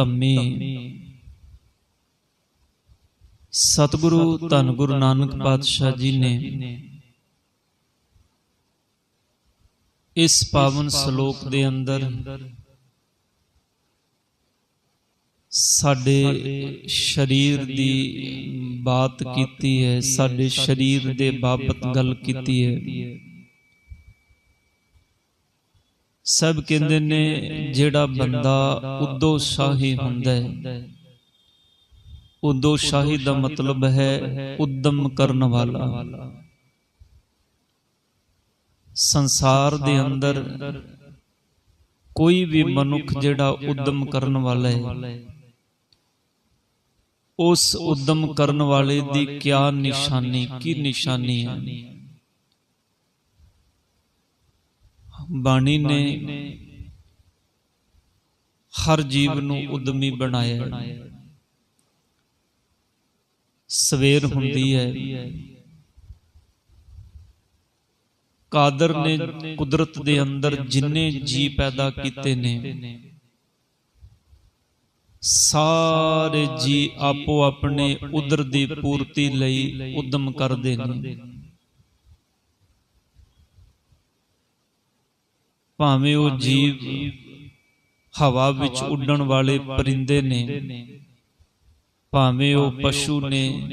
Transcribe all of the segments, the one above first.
ਧੰਮੇ ਸਤਿਗੁਰੂ ਧੰਨ ਗੁਰੂ ਨਾਨਕ ਪਾਤਸ਼ਾਹ ਜੀ ਨੇ ਇਸ ਪਾਵਨ ਸ਼ਲੋਕ ਦੇ ਅੰਦਰ ਸਾਡੇ ਸਰੀਰ ਦੀ ਬਾਤ ਕੀਤੀ ਹੈ, ਸਾਡੇ ਸਰੀਰ ਦੇ ਬਾਬਤ ਗੱਲ ਕੀਤੀ ਹੈ। ਸਭ ਕਹਿੰਦੇ ਨੇ, ਜਿਹੜਾ ਬੰਦਾ ਉਦੋਂ ਸ਼ਾਹੀ ਹੁੰਦਾ ਹੈ। ਉਦੋਂ ਸ਼ਾਹੀ ਦਾ ਮਤਲਬ ਹੈ ਉਦਮ ਕਰਨ ਵਾਲਾ। ਸੰਸਾਰ ਦੇ ਅੰਦਰ ਕੋਈ ਵੀ ਮਨੁੱਖ ਜਿਹੜਾ ਉਦਮ ਕਰਨ ਵਾਲਾ ਹੈ, ਉਸ ਉਦਮ ਕਰਨ ਵਾਲੇ ਦੀ ਕਿਆ ਨਿਸ਼ਾਨੀ, ਕੀ ਨਿਸ਼ਾਨੀ ਹੈ? ਬਾਣੀ ਨੇ ਹਰ ਜੀਵ ਨੂੰ ਉਦਮੀ ਬਣਾਇਆ ਸਵੇਰ ਹੁੰਦੀ ਹੈ। ਕਾਦਰ ਨੇ ਕੁਦਰਤ ਦੇ ਅੰਦਰ ਜਿੰਨੇ ਜੀ ਪੈਦਾ ਕੀਤੇ ਨੇ ਸਾਰੇ ਜੀ ਆਪੋ ਆਪਣੇ ਉਦਰ ਦੀ ਪੂਰਤੀ ਲਈ ਉਦਮ ਕਰਦੇ ਨੇ। ਭਾਵੇਂ ਉਹ ਜੀਵ ਹਵਾ ਵਿੱਚ ਉੱਡਣ ਵਾਲੇ ਪਰਿੰਦੇ ਨੇ ਭਾਵੇਂ ਉਹ ਪਸ਼ੂ ਨੇ।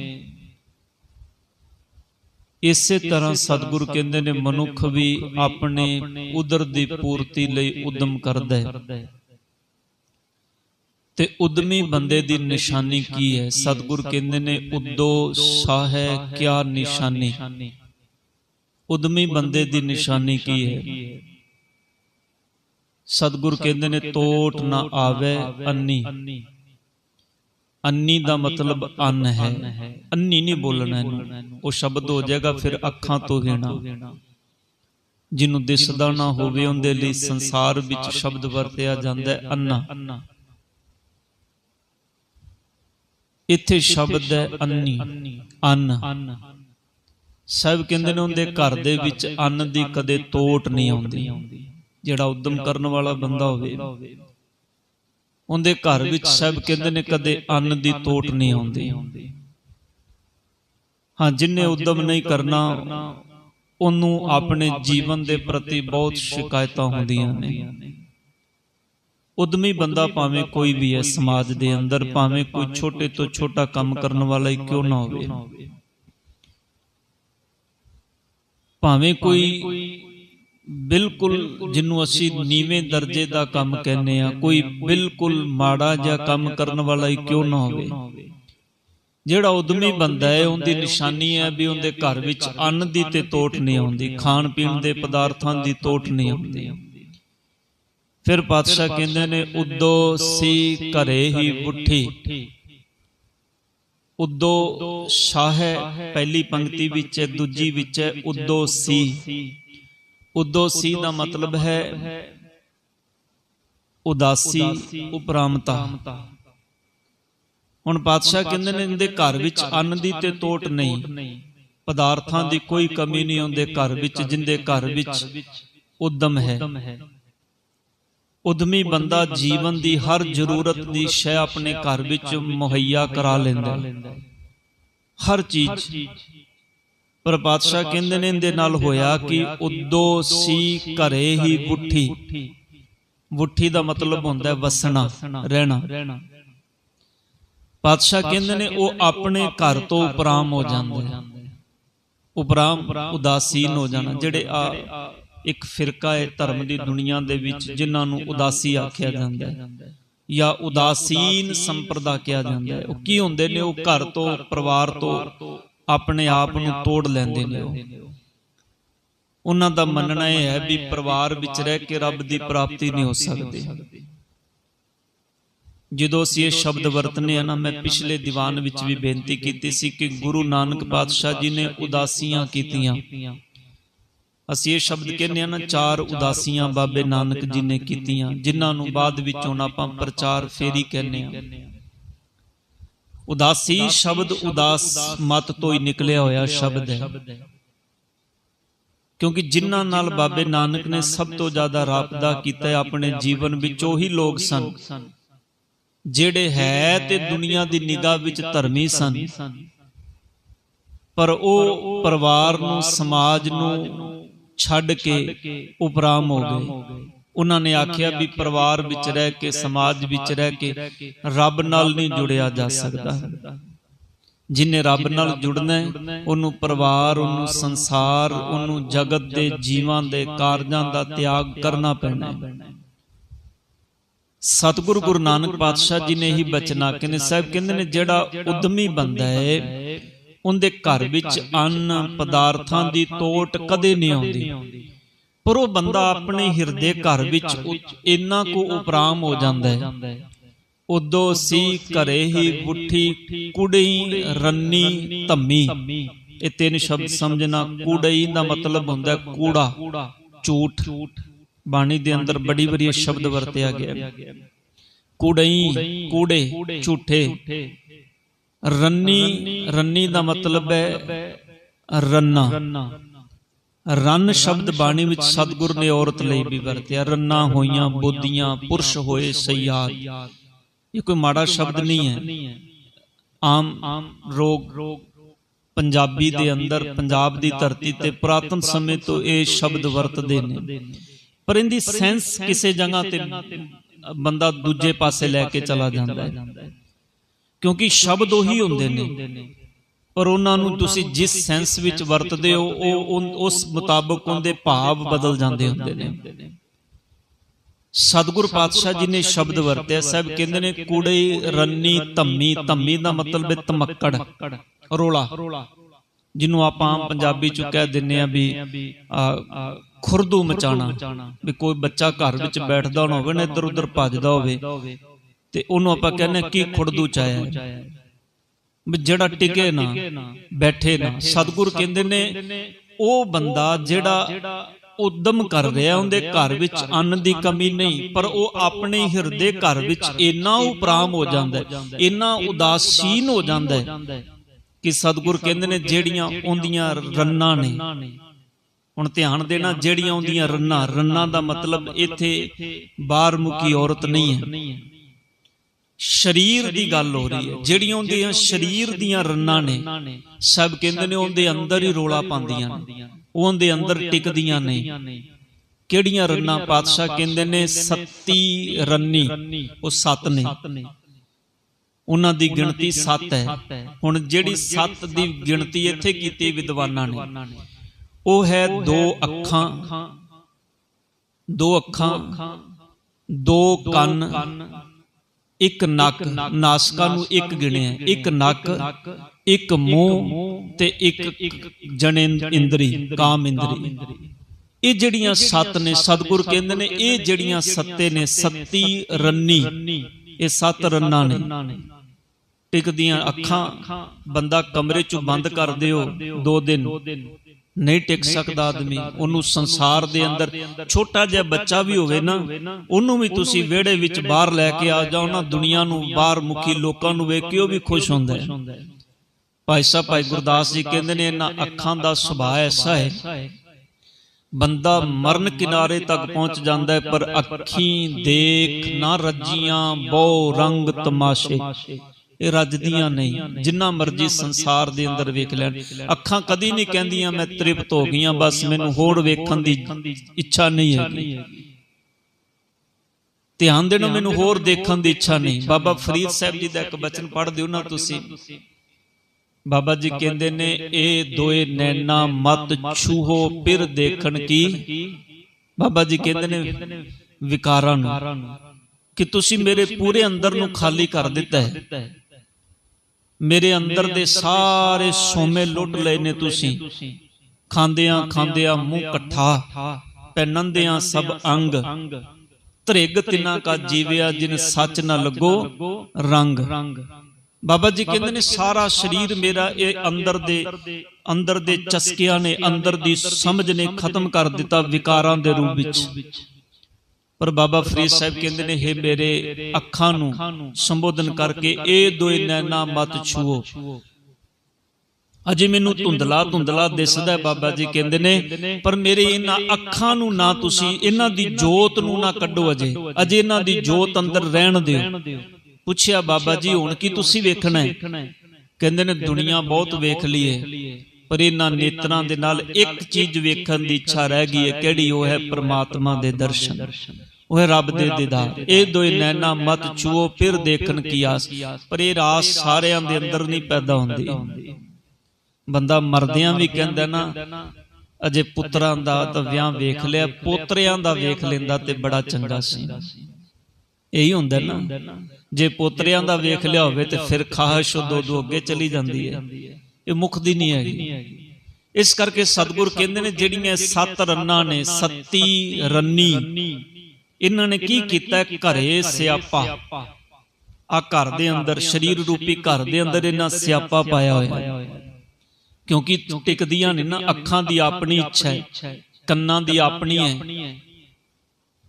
ਇਸੇ ਤਰ੍ਹਾਂ ਸਤਿਗੁਰ ਕਹਿੰਦੇ ਨੇ ਮਨੁੱਖ ਵੀ ਆਪਣੇ ਉਦਰ ਦੀ ਪੂਰਤੀ ਲਈ ਉਦਮ ਕਰਦਾ ਹੈ। ਤੇ ਉਦਮੀ ਬੰਦੇ ਦੀ ਨਿਸ਼ਾਨੀ ਕੀ ਹੈ? ਸਤਿਗੁਰ ਕਹਿੰਦੇ ਨੇ ਉਦੋ ਸਾਹੈ ਕਿਆ ਨਿਸ਼ਾਨੀ? ਉਦਮੀ ਬੰਦੇ ਦੀ ਨਿਸ਼ਾਨੀ ਕੀ ਹੈ? ਸਤਿਗੁਰ ਕਹਿੰਦੇ ਨੇ ਤੋਟ ਨਾ ਆਵੇ ਅੰਨੀ। ਅੰਨੀ। ਦਾ ਮਤਲਬ ਅੰਨ ਹੈ। ਅੰਨੀ ਨਹੀਂ ਬੋਲਣਾ ਇਹਨੂੰ। ਉਹ ਸ਼ਬਦ ਹੋ ਜਾਏਗਾ ਫਿਰ ਅੱਖਾਂ ਤੋਂ ਹੀਣਾ ਜਿਹਨੂੰ ਦਿਸਦਾ ਨਾ ਹੋਵੇ ਉਹਦੇ ਲਈ ਸੰਸਾਰ ਵਿੱਚ ਸ਼ਬਦ ਵਰਤਿਆ ਜਾਂਦਾ ਹੈ ਅੰਨਾ। ਇੱਥੇ ਸ਼ਬਦ ਹੈ ਅੰਨੀ। ਅੰਨ। ਸਭ ਕਹਿੰਦੇ ਨੇ ਉਹਦੇ ਘਰ ਦੇ ਵਿੱਚ ਅੰਨ ਦੀ ਕਦੇ ਤੋਟ ਨਹੀਂ ਆਉਂਦੀ। ਜਿਹੜਾ ਉਦਮ ਕਰਨ ਵਾਲਾ ਬੰਦਾ ਹੋਵੇ। ਉਹਦੇ ਘਰ ਵਿੱਚ ਸਭ ਕਹਿੰਦੇ ਨੇ ਕਦੇ ਅੰਨ ਦੀ ਤੋਟ ਨਹੀਂ ਆਉਂਦੀ। ਹਾਂ ਜਿਨਨੇ ਉਦਮ ਨਹੀਂ ਕਰਨਾ ਉਹਨੂੰ ਆਪਣੇ ਜੀਵਨ ਦੇ ਪ੍ਰਤੀ ਬਹੁਤ ਸ਼ਿਕਾਇਤਾਂ ਹੁੰਦੀਆਂ ਨੇ। ਉਦਮੀ ਬੰਦਾ ਭਾਵੇਂ ਕੋਈ ਵੀ ਹੈ ਸਮਾਜ ਦੇ ਅੰਦਰ ਭਾਵੇਂ ਕੋਈ ਛੋਟੇ ਤੋਂ ਛੋਟਾ ਕੰਮ ਕਰਨ ਵਾਲਾ ਹੀ ਕਿਉਂ ਨਾ ਹੋਵੇ। ਭਾਵੇਂ ਕੋਈ ਬਿਲਕੁਲ ਜਿਹਨੂੰ ਅਸੀਂ ਨੀਵੇਂ ਦਰਜੇ ਦਾ ਕੰਮ ਕਹਿੰਦੇ ਆ ਕੋਈ ਬਿਲਕੁਲ ਮਾੜਾ ਜਿਹਾ ਕੰਮ ਕਰਨ ਵਾਲਾ ਹੀ ਕਿਉਂ ਨਾ ਹੋਵੇ? ਜਿਹੜਾ ਉਦਮੀ ਬੰਦਾ ਹੈ ਉਹਦੀ ਨਿਸ਼ਾਨੀ ਹੈ ਵੀ ਉਹਦੇ ਘਰ ਵਿੱਚ ਅੰਨ ਦੀ ਤੇ ਤੋਟ ਨਹੀਂ ਆਉਂਦੀ ਖਾਣ ਪੀਣ ਦੇ ਪਦਾਰਥਾਂ ਦੀ ਤੋਟ ਨਹੀਂ ਆਉਂਦੀ। ਫਿਰ ਪਾਤਸ਼ਾਹ ਕਹਿੰਦੇ ਨੇ ਉਦੋ ਸੀ ਘਰੇ ਹੀ ਬੁੱਠੀ ਉਦੋ ਸ਼ਾਹ ਪਹਿਲੀ ਪੰਕਤੀ ਵਿੱਚ ਹੈ ਦੂਜੀ ਵਿੱਚ ਹੈ ਉਦੋ ਸੀ। ਉਦੋ ਦਾ ਮਤਲਬ ਹੈ ਉਦਾਸੀ, ਉਪਰਾਮਤਾ। ਹੁਣ ਪਾਤਸ਼ਾਹ ਕਹਿੰਦੇ ਨੇ ਇਹਦੇ ਘਰ ਵਿੱਚ ਅੰਨ ਦੀ ਤੇ ਤੋਟ ਨਹੀਂ, ਪਦਾਰਥਾਂ ਦੀ ਕੋਈ ਕਮੀ ਨਹੀਂ ਹੁੰਦੇ ਘਰ ਵਿੱਚ, ਜਿੰਦੇ ਘਰ ਵਿੱਚ ਉਦਮ ਹੈ। ਉਦਮੀ ਬੰਦਾ ਜੀਵਨ ਦੀ ਹਰ ਜ਼ਰੂਰਤ ਦੀ ਸ਼ੈ ਆਪਣੇ ਘਰ ਵਿੱਚ ਮੁਹੱਈਆ ਕਰਾ ਲੈਂਦਾ ਹਰ ਚੀਜ਼ ਪਰ ਪਾਤਸ਼ਾਹ ਕਹਿੰਦੇ ਨੇ ਇਹਦੇ ਨਾਲ ਹੋਇਆ ਕਿ ਉਦੋ ਸੀ ਘਰੇ ਹੀ ਬੁੱਠੀ। ਬੁੱਠੀ। ਦਾ ਮਤਲਬ ਹੁੰਦਾ ਹੈ ਵਸਣਾ ਰਹਿਣਾ। ਪਾਤਸ਼ਾਹ ਕਹਿੰਦੇ ਨੇ ਉਹ ਆਪਣੇ ਘਰ ਤੋਂ ਉਪਰਾਮ ਹੋ ਜਾਂਦੇ ਉਪਰਾਮ ਉਦਾਸੀਨ ਹੋ ਜਾਣਾ ਜਿਹੜੇ ਆ ਇੱਕ ਫਿਰਕਾ ਹੈ ਧਰਮ ਦੀ ਦੁਨੀਆ ਦੇ ਵਿੱਚ ਜਿਨ੍ਹਾਂ ਨੂੰ ਉਦਾਸੀ ਆਖਿਆ ਜਾਂਦਾ ਹੈ। ਜਾਂ ਉਦਾਸੀਨ ਸੰਪਰਦਾ ਕਿਹਾ ਜਾਂਦਾ ਹੈ। ਉਹ ਕੀ ਹੁੰਦੇ ਨੇ? ਉਹ ਘਰ ਤੋਂ ਪਰਿਵਾਰ ਤੋਂ ਆਪਣੇ ਆਪ ਨੂੰ ਤੋੜ ਲੈਂਦੇ ਨੇ ਉਹ। ਉਹਨਾਂ ਦਾ ਮੰਨਣਾ ਇਹ ਹੈ ਵੀ ਪਰਿਵਾਰ ਵਿੱਚ ਰਹਿ ਕੇ ਰੱਬ ਦੀ ਪ੍ਰਾਪਤੀ ਨਹੀਂ ਹੋ ਸਕਦੀ। ਜਦੋਂ ਅਸੀਂ ਇਹ ਸ਼ਬਦ ਵਰਤਨੇ ਆ ਨਾ ਮੈਂ ਪਿਛਲੇ ਦੀਵਾਨ ਵਿੱਚ ਵੀ ਬੇਨਤੀ ਕੀਤੀ ਸੀ ਕਿ ਗੁਰੂ ਨਾਨਕ ਪਾਤਸ਼ਾਹ ਜੀ ਨੇ ਉਦਾਸੀਆਂ ਕੀਤੀਆਂ। ਅਸੀਂ ਇਹ ਸ਼ਬਦ ਕਹਿੰਦੇ ਆ ਨਾ ਚਾਰ ਉਦਾਸੀਆਂ ਬਾਬੇ ਨਾਨਕ ਜੀ ਨੇ ਕੀਤੀਆਂ ਜਿਨ੍ਹਾਂ ਨੂੰ ਬਾਅਦ ਵਿੱਚ ਹੁਣ ਆਪਾਂ ਪ੍ਰਚਾਰ ਫੇਰੀ ਕਹਿੰਦੇ ਆ। ਉਦਾਸੀ ਸ਼ਬਦ ਉਦਾਸ ਮਤ ਤੋਂ ਹੀ ਨਿਕਲਿਆ ਹੋਇਆ ਸ਼ਬਦ ਹੈ। ਕਿਉਂਕਿ ਜਿਨ੍ਹਾਂ ਨਾਲ ਬਾਬੇ ਨਾਨਕ ਨੇ ਸਭ ਤੋਂ ਜ਼ਿਆਦਾ ਰਾਪਦਾ ਕੀਤਾ ਆਪਣੇ ਜੀਵਨ ਵਿੱਚ ਉਹੀ ਲੋਕ ਸਨ। ਜਿਹੜੇ ਹੈ ਤੇ ਦੁਨੀਆ ਦੀ ਨਿਗਾਹ ਵਿੱਚ ਧਰਮੀ ਸਨ। ਪਰ ਉਹ ਪਰਿਵਾਰ ਨੂੰ, ਸਮਾਜ ਨੂੰ ਛੱਡ ਕੇ ਉਪਰਾਮ ਹੋ ਗਏ। ਉਹਨਾਂ ਨੇ ਆਖਿਆ ਵੀ ਪਰਿਵਾਰ ਵਿੱਚ ਰਹਿ ਕੇ ਸਮਾਜ ਵਿੱਚ ਰਹਿ ਕੇ ਰੱਬ ਨਾਲ ਨਹੀਂ ਜੁੜਿਆ ਜਾ ਸਕਦਾ। ਜਿਨੇ ਰੱਬ ਨਾਲ ਜੁੜਨਾ ਉਹਨੂੰ ਪਰਿਵਾਰ ਉਹਨੂੰ ਸੰਸਾਰ ਉਹਨੂੰ ਜਗਤ ਦੇ ਜੀਵਾਂ ਦੇ ਕਾਰਜਾਂ ਦਾ ਤਿਆਗ ਕਰਨਾ ਪੈਣਾ ਸਤਿਗੁਰੂ ਗੁਰੂ ਨਾਨਕ ਪਾਤਸ਼ਾਹ ਜੀ ਨੇ ਹੀ ਬਚਨਾ ਕਹਿੰਦੇ ਸਾਹਿਬ ਕਹਿੰਦੇ ਨੇ ਜਿਹੜਾ ਉਦਮੀ ਬੰਦਾ ਹੈ ਉਹਦੇ ਘਰ ਵਿੱਚ ਅੰਨ ਪਦਾਰਥਾਂ ਦੀ ਤੋਟ ਕਦੇ ਨਹੀਂ ਆਉਂਦੀ। ਪਰ ਉਹ ਬੰਦਾ ਆਪਣੇ ਹਿਰਦੇ ਘਰ ਵਿੱਚ ਇੰਨਾ ਕੋ ਉਪਰਾਮ ਹੋ ਜਾਂਦਾ ਹੈ। ਉਦੋਂ ਸੀ ਘਰੇ ਹੀ ਬੁੱਠੀ ਕੁੜਈ ਰੰਨੀ ਧੰਮੀ। ਇਹ ਤਿੰਨ ਸ਼ਬਦ ਸਮਝਣਾ ਕੁੜਈ ਦਾ ਮਤਲਬ ਹੁੰਦਾ ਕੂੜਾ ਝੂਠ। ਬਾਣੀ ਦੇ ਅੰਦਰ ਬੜੀ ਬੜੀ ਸ਼ਬਦ ਵਰਤਿਆ ਗਿਆ ਕੁੜਈ ਕੂੜੇ ਝੂਠੇ। ਰੰਨੀ ਰੰਨੀ ਦਾ ਮਤਲਬ ਹੈ ਰੰਨਾ। ਰੰਨ ਸ਼ਬਦ ਬਾਣੀ ਵਿੱਚ ਸਤਿਗੁਰ ਨੇ ਔਰਤ ਲਈ ਵੀ ਵਰਤਿਆ। ਰੰਨਾ ਹੋਈਆਂ ਬੋਧੀਆਂ ਪੁਰਸ਼ ਹੋਏ, ਸਯਾਦ। ਇਹ ਕੋਈ ਮਾੜਾ ਸ਼ਬਦ ਨਹੀਂ ਹੈ। ਆਮ ਰੋਗ ਪੰਜਾਬੀ ਦੇ ਅੰਦਰ, ਪੰਜਾਬ ਦੀ ਧਰਤੀ ਤੇ ਪੁਰਾਤਨ ਸਮੇਂ ਤੋਂ ਇਹ ਸ਼ਬਦ ਵਰਤਦੇ ਨੇ। ਪਰ ਇਹਦੀ ਸੈਂਸ ਕਿਸੇ ਜਗ੍ਹਾ ਤੇ ਬੰਦਾ ਦੂਜੇ ਪਾਸੇ ਲੈ ਕੇ ਚਲਾ ਜਾਂਦਾ ਹੈ। ਕਿਉਂਕਿ ਸ਼ਬਦ ਉਹੀ ਹੁੰਦੇ ਨੇ। ਪਰ ਉਹਨਾਂ ਨੂੰ ਤੁਸੀਂ ਜਿਸ ਸੈਂਸ ਵਿੱਚ ਵਰਤਦੇ ਹੋ ਉਹ ਉਸ ਮੁਤਾਬਕ ਉਹਦੇ ਭਾਵ ਬਦਲ ਜਾਂਦੇ ਹੁੰਦੇ ਨੇ। ਸਤਿਗੁਰ ਪਾਤਸ਼ਾਹ ਜੀ ਨੇ ਸ਼ਬਦ ਵਰਤਿਆ ਸਭ ਕਹਿੰਦੇ ਨੇ ਕੂੜੇ ਰੰਨੀ ਧੰਮੀ ਧੰਮੀ ਦਾ ਮਤਲਬ ਹੈ ਧਮੱਕੜ ਰੋਲਾ। ਜਿਹਨੂੰ ਆਪਾਂ ਆਮ ਪੰਜਾਬੀ ਚ ਕਹਿ ਦਿੰਨੇ ਆ ਵੀ ਖੁਰਦੂ ਮਚਾਣਾ ਵੀ ਕੋਈ ਬੱਚਾ ਘਰ ਵਿੱਚ ਬੈਠਦਾ ਹੋਵੇ ਨਾ ਇੱਧਰ ਉੱਧਰ ਭੱਜਦਾ ਹੋਵੇ। ਤੇ ਉਹਨੂੰ ਆਪਾਂ ਕਹਿੰਦੇ ਕੀ ਖੁਰਦੂ ਚਾਇਆ ਜਿਹੜਾ ਟਿਕੇ ਨਾ, ਬੈਠੇ ਨਾ। ਸਤਿਗੁਰ ਕਹਿੰਦੇ ਨੇ, ਉਹ ਬੰਦਾ ਜਿਹੜਾ ਉਦਮ ਕਰ ਰਿਹਾ ਉਹਦੇ ਘਰ ਵਿੱਚ ਅੰਨ ਦੀ ਕਮੀ ਨਹੀਂ, ਪਰ ਉਹ ਆਪਣੇ ਹਿਰਦੇ ਘਰ ਵਿੱਚ ਇੰਨਾ ਉਪਰਾਮ ਹੋ ਜਾਂਦਾ ਇੰਨਾ ਉਦਾਸੀਨ ਹੋ ਜਾਂਦਾ ਕਿ ਸਤਿਗੁਰ ਕਹਿੰਦੇ ਨੇ, ਜਿਹੜੀਆਂ ਉਹਦੀਆਂ ਰੰਨਾਂ ਨੇ। ਹੁਣ ਧਿਆਨ ਦੇਣਾ, ਜਿਹੜੀਆਂ ਉਹਦੀਆਂ ਰੰਨਾਂ ਰੰਨਾਂ ਦਾ ਮਤਲਬ ਇੱਥੇ ਬਾਹਰ ਮੁਕੀ ਔਰਤ ਨਹੀਂ ਹੈ। ਸਰੀਰ ਦੀ ਗੱਲ ਹੋ ਰਹੀ ਹੈ। ਜਿਹੜੀਆਂ ਉਹਦੀਆਂ ਸਰੀਰ ਦੀਆਂ ਰੰਨਾਂ ਨੇ ਸਭ ਕਹਿੰਦੇ ਨੇ ਉਹਦੇ ਅੰਦਰ ਹੀ ਰੋਲਾ ਪਾਉਂਦੀਆਂ ਨੇ। ਉਹਦੇ ਅੰਦਰ ਟਿਕਦੀਆਂ ਨੇ। ਕਿਹੜੀਆਂ ਰੰਨਾਂ ਪਾਤਸ਼ਾਹ ਕਹਿੰਦੇ ਨੇ ਸੱਤੀ ਰੰਨੀ। ਉਹ ਸੱਤ ਨੇ। ਉਹਨਾਂ ਦੀ ਗਿਣਤੀ 7 ਹੈ। ਹੁਣ ਜਿਹੜੀ 7 ਦੀ ਗਿਣਤੀ ਇੱਥੇ ਕੀਤੀ ਵਿਦਵਾਨਾਂ ਨੇ। ਉਹ ਹੈ ਦੋ ਅੱਖਾਂ। ਦੋ ਅੱਖਾਂ। ਦੋ ਕੰਨ। ਇੱਕ ਨੱਕ, ਨਾਸਕਾ ਨੂੰ ਇੱਕ ਗਿਣਿਆ ਇੱਕ ਨੱਕ, ਇੱਕ ਮੂੰਹ ਤੇ ਇੱਕ ਜਨ ਇੰਦਰੀ, ਕਾਮ ਇੰਦਰੀ। ਇਹ ਜਿਹੜੀਆਂ ਸੱਤ ਨੇ ਸਤਗੁਰ ਕਹਿੰਦੇ ਨੇ, ਇਹ ਜਿਹੜੀਆਂ ਸੱਤੇ ਨੇ ਸੱਤੀ ਰੰਨੀ, ਇਹ ਸੱਤ ਰੰਨਾਂ ਨੇ। ਟਿਕਦੀਆਂ ਅੱਖਾਂ ਬੰਦਾ ਕਮਰੇ ਚੋਂ ਬੰਦ ਕਰ ਦਿਓ, ਦੋ ਦਿਨ। ਨਹੀਂ ਟਿਕ ਸਕਦਾ ਆਦਮੀ। ਉਹਨੂੰ ਸੰਸਾਰ ਦੇ ਅੰਦਰ ਛੋਟਾ ਜਿਹਾ ਬੱਚਾ ਵੀ ਹੋਵੇ ਨਾ ਉਹਨੂੰ ਵੀ ਤੁਸੀਂ ਵਿਹੜੇ ਵਿੱਚ ਬਾਹਰ ਲੈ ਕੇ ਆ ਜਾਓ ਨਾ ਦੁਨੀਆ ਨੂੰ ਬਾਹਰ ਮੁਖੀ ਲੋਕਾਂ ਨੂੰ ਵੇਖ ਕੇ ਉਹ ਵੀ ਖੁਸ਼ ਹੁੰਦਾ ਹੈ। ਭਾਈ ਸਾਹਿਬ ਭਾਈ ਗੁਰਦਾਸ ਜੀ ਕਹਿੰਦੇ ਨੇ ਇਹਨਾਂ ਅੱਖਾਂ ਦਾ ਸੁਭਾਅ ਐਸਾ ਹੈ। ਬੰਦਾ ਮਰਨ ਕਿਨਾਰੇ ਤੱਕ ਪਹੁੰਚ ਜਾਂਦਾ ਹੈ ਪਰ ਅੱਖੀਂ ਦੇਖ ਨਾ ਰੱਜੀਆਂ ਬਹੁ ਰੰਗ ਤਮਾਸ਼ੇ। ਇਹ ਰੱਜਦੀਆਂ ਨਹੀਂ। ਜਿੰਨਾ ਮਰਜ਼ੀ ਸੰਸਾਰ ਦੇ ਅੰਦਰ ਵੇਖ ਲੈਣ। ਅੱਖਾਂ ਕਦੀ ਨਹੀਂ ਕਹਿੰਦੀਆਂ ਮੈਂ ਤ੍ਰਿਪਤ ਹੋ ਗਈਆਂ ਬਸ ਮੈਨੂੰ ਹੋਰ ਵੇਖਣ ਦੀ ਇੱਛਾ ਨਹੀਂ ਹੈਗੀ। ਧਿਆਨ ਦੇਣਾ ਮੈਨੂੰ ਹੋਰ ਦੇਖਣ ਦੀ ਇੱਛਾ ਨਹੀਂ। ਬਾਬਾ ਫਰੀਦ ਸਾਹਿਬ ਜੀ ਦਾ ਇੱਕ ਬਚਨ ਪੜ੍ਹ ਦਿਓ ਨਾ ਤੁਸੀਂ। ਬਾਬਾ ਜੀ ਕਹਿੰਦੇ ਨੇ ਇਹ ਦੋਏ ਨੈਣਾ ਮਤ ਛੂਹੋ ਫਿਰ ਦੇਖਣ ਕੀ? ਬਾਬਾ ਜੀ ਕਹਿੰਦੇ ਨੇ ਵਿਕਾਰਾਂ ਨੂੰ ਕਿ ਤੁਸੀਂ ਮੇਰੇ ਪੂਰੇ ਅੰਦਰ ਨੂੰ ਖਾਲੀ ਕਰ ਦਿੱਤਾ ਹੈ। ਮੇਰੇ ਅੰਦਰ ਦੇ ਸਾਰੇ ਸੋਮੇ ਲੁੱਟ ਲਏ ਨੇ ਤੁਸੀਂ। ਖਾਂਦਿਆਂ ਖਾਂਦਿਆਂ ਮੂੰਹ ਇਕੱਠਾ ਪੈਨੰਦਿਆਂ ਸਭ ਅੰਗ ਧ੍ਰਿਗ ਤਿਨਾ ਕਾ ਜੀਵਿਆ ਜਿਨ ਸੱਚ ਨਾ ਲੱਗੋ ਰੰਗ। ਬਾਬਾ ਜੀ ਕਹਿੰਦੇ ਨੇ ਸਾਰਾ ਸਰੀਰ ਮੇਰਾ ਇਹ ਅੰਦਰ ਦੇ ਅੰਦਰ ਦੇ ਚਸਕਿਆਂ ਨੇ ਅੰਦਰ ਦੀ ਸਮਝ ਨੇ ਖਤਮ ਕਰ ਦਿੱਤਾ ਵਿਕਾਰਾਂ ਦੇ ਰੂਪ ਵਿੱਚ। ਪਰ ਬਾਬਾ ਫਰੀਦ ਸਾਹਿਬ ਕਹਿੰਦੇ ਨੇ हे ਮੇਰੇ ਅੱਖਾਂ ਨੂੰ ਸੰਬੋਧਨ ਕਰਕੇ ਇਹ ਦੋਏ ਨੈਣਾ ਮਤ ਛੂਓ। ਅਜੇ ਮੈਨੂੰ ਧੁੰਦਲਾ ਧੁੰਦਲਾ ਦਿਸਦਾ ਹੈ ਬਾਬਾ ਜੀ ਕਹਿੰਦੇ ਨੇ ਪਰ ਮੇਰੇ ਇਹਨਾਂ ਅੱਖਾਂ ਨੂੰ ਨਾ ਤੁਸੀਂ ਇਹਨਾਂ ਦੀ ਜੋਤ ਨੂੰ ਨਾ ਕੱਢੋ ਅਜੇ। ਅਜੇ। ਇਹਨਾਂ ਦੀ ਜੋਤ ਅੰਦਰ ਰਹਿਣ ਦਿਓ। ਪੁੱਛਿਆ ਬਾਬਾ ਜੀ ਹੁਣ ਕੀ ਤੁਸੀਂ ਵੇਖਣਾ ਹੈ? ਕਹਿੰਦੇ ਨੇ ਦੁਨੀਆ ਬਹੁਤ ਵੇਖ ਲਈਏ। ਪਰ ਇਹਨਾਂ ਨੇਤਰਾਂ ਦੇ ਨਾਲ ਇੱਕ ਚੀਜ਼ ਵੇਖਣ ਦੀ ਇੱਛਾ ਰਹਿ ਗਈ ਹੈ, ਕਿਹੜੀ ਉਹ ਹੈ ਪ੍ਰਮਾਤਮਾ ਦੇ ਦਰਸ਼ਨ। ਉਹ ਹੈ ਰੱਬ ਦੇ ਦੀਦਾਰ। ਇਹ ਦੋਏ ਨੈਣਾ ਮਤ ਛੂਓ, ਫਿਰ ਦੇਖਣ ਕੀ ਆਸ। ਪਰ ਇਹ ਰਾਸ ਸਾਰਿਆਂ ਦੇ ਅੰਦਰ ਨਹੀਂ ਪੈਦਾ ਹੁੰਦੀ। ਬੰਦਾ ਮਰਦਿਆਂ ਵੀ ਕਹਿੰਦਾ ਨਾ, ਅਜੇ ਪੁੱਤਰਾਂ ਦਾ ਤਾਂ ਵਿਆਹ ਵੇਖ ਲਿਆ, ਪੋਤਰਿਆਂ ਦਾ ਵੇਖ ਲੈਂਦਾ ਤੇ ਬੜਾ ਚੰਗਾ ਸੀ। ਇਹੀ ਹੁੰਦਾ ਨਾ, ਜੇ ਪੋਤਰਿਆਂ ਦਾ ਵੇਖ ਲਿਆ ਹੋਵੇ ਤੇ ਫਿਰ ਖਾਹਿਸ਼ ਉਦੋਂ ਦੋ ਅੱਗੇ ਚਲੀ ਜਾਂਦੀ ਹੈ। ਇਹ ਮੁੱਕਦੀ ਨਹੀਂ ਹੈਗੀ। ਇਸ ਕਰਕੇ ਸਤਿਗੁਰ ਕਹਿੰਦੇ ਨੇ ਜਿਹੜੀਆਂ ਸੱਤ ਰੰਨਾਂ ਨੇ ਸੱਤੀ ਰੰਨੀ। ਇਹਨਾਂ ਨੇ ਕੀ ਕੀਤਾ? ਘਰੇ ਸਿਆਪਾ। ਆ ਘਰ ਦੇ ਅੰਦਰ ਸਰੀਰ ਰੂਪੀ ਘਰ ਦੇ ਅੰਦਰ ਇਹਨਾਂ ਸਿਆਪਾ ਪਾਇਆ ਹੋਇਆ। ਕਿਉਂਕਿ ਟਿਕਦੀਆਂ ਨੇ ਨਾ ਅੱਖਾਂ ਦੀ ਆਪਣੀ ਇੱਛਾ ਹੈ। ਕੰਨਾਂ ਦੀ ਆਪਣੀ ਹੈ।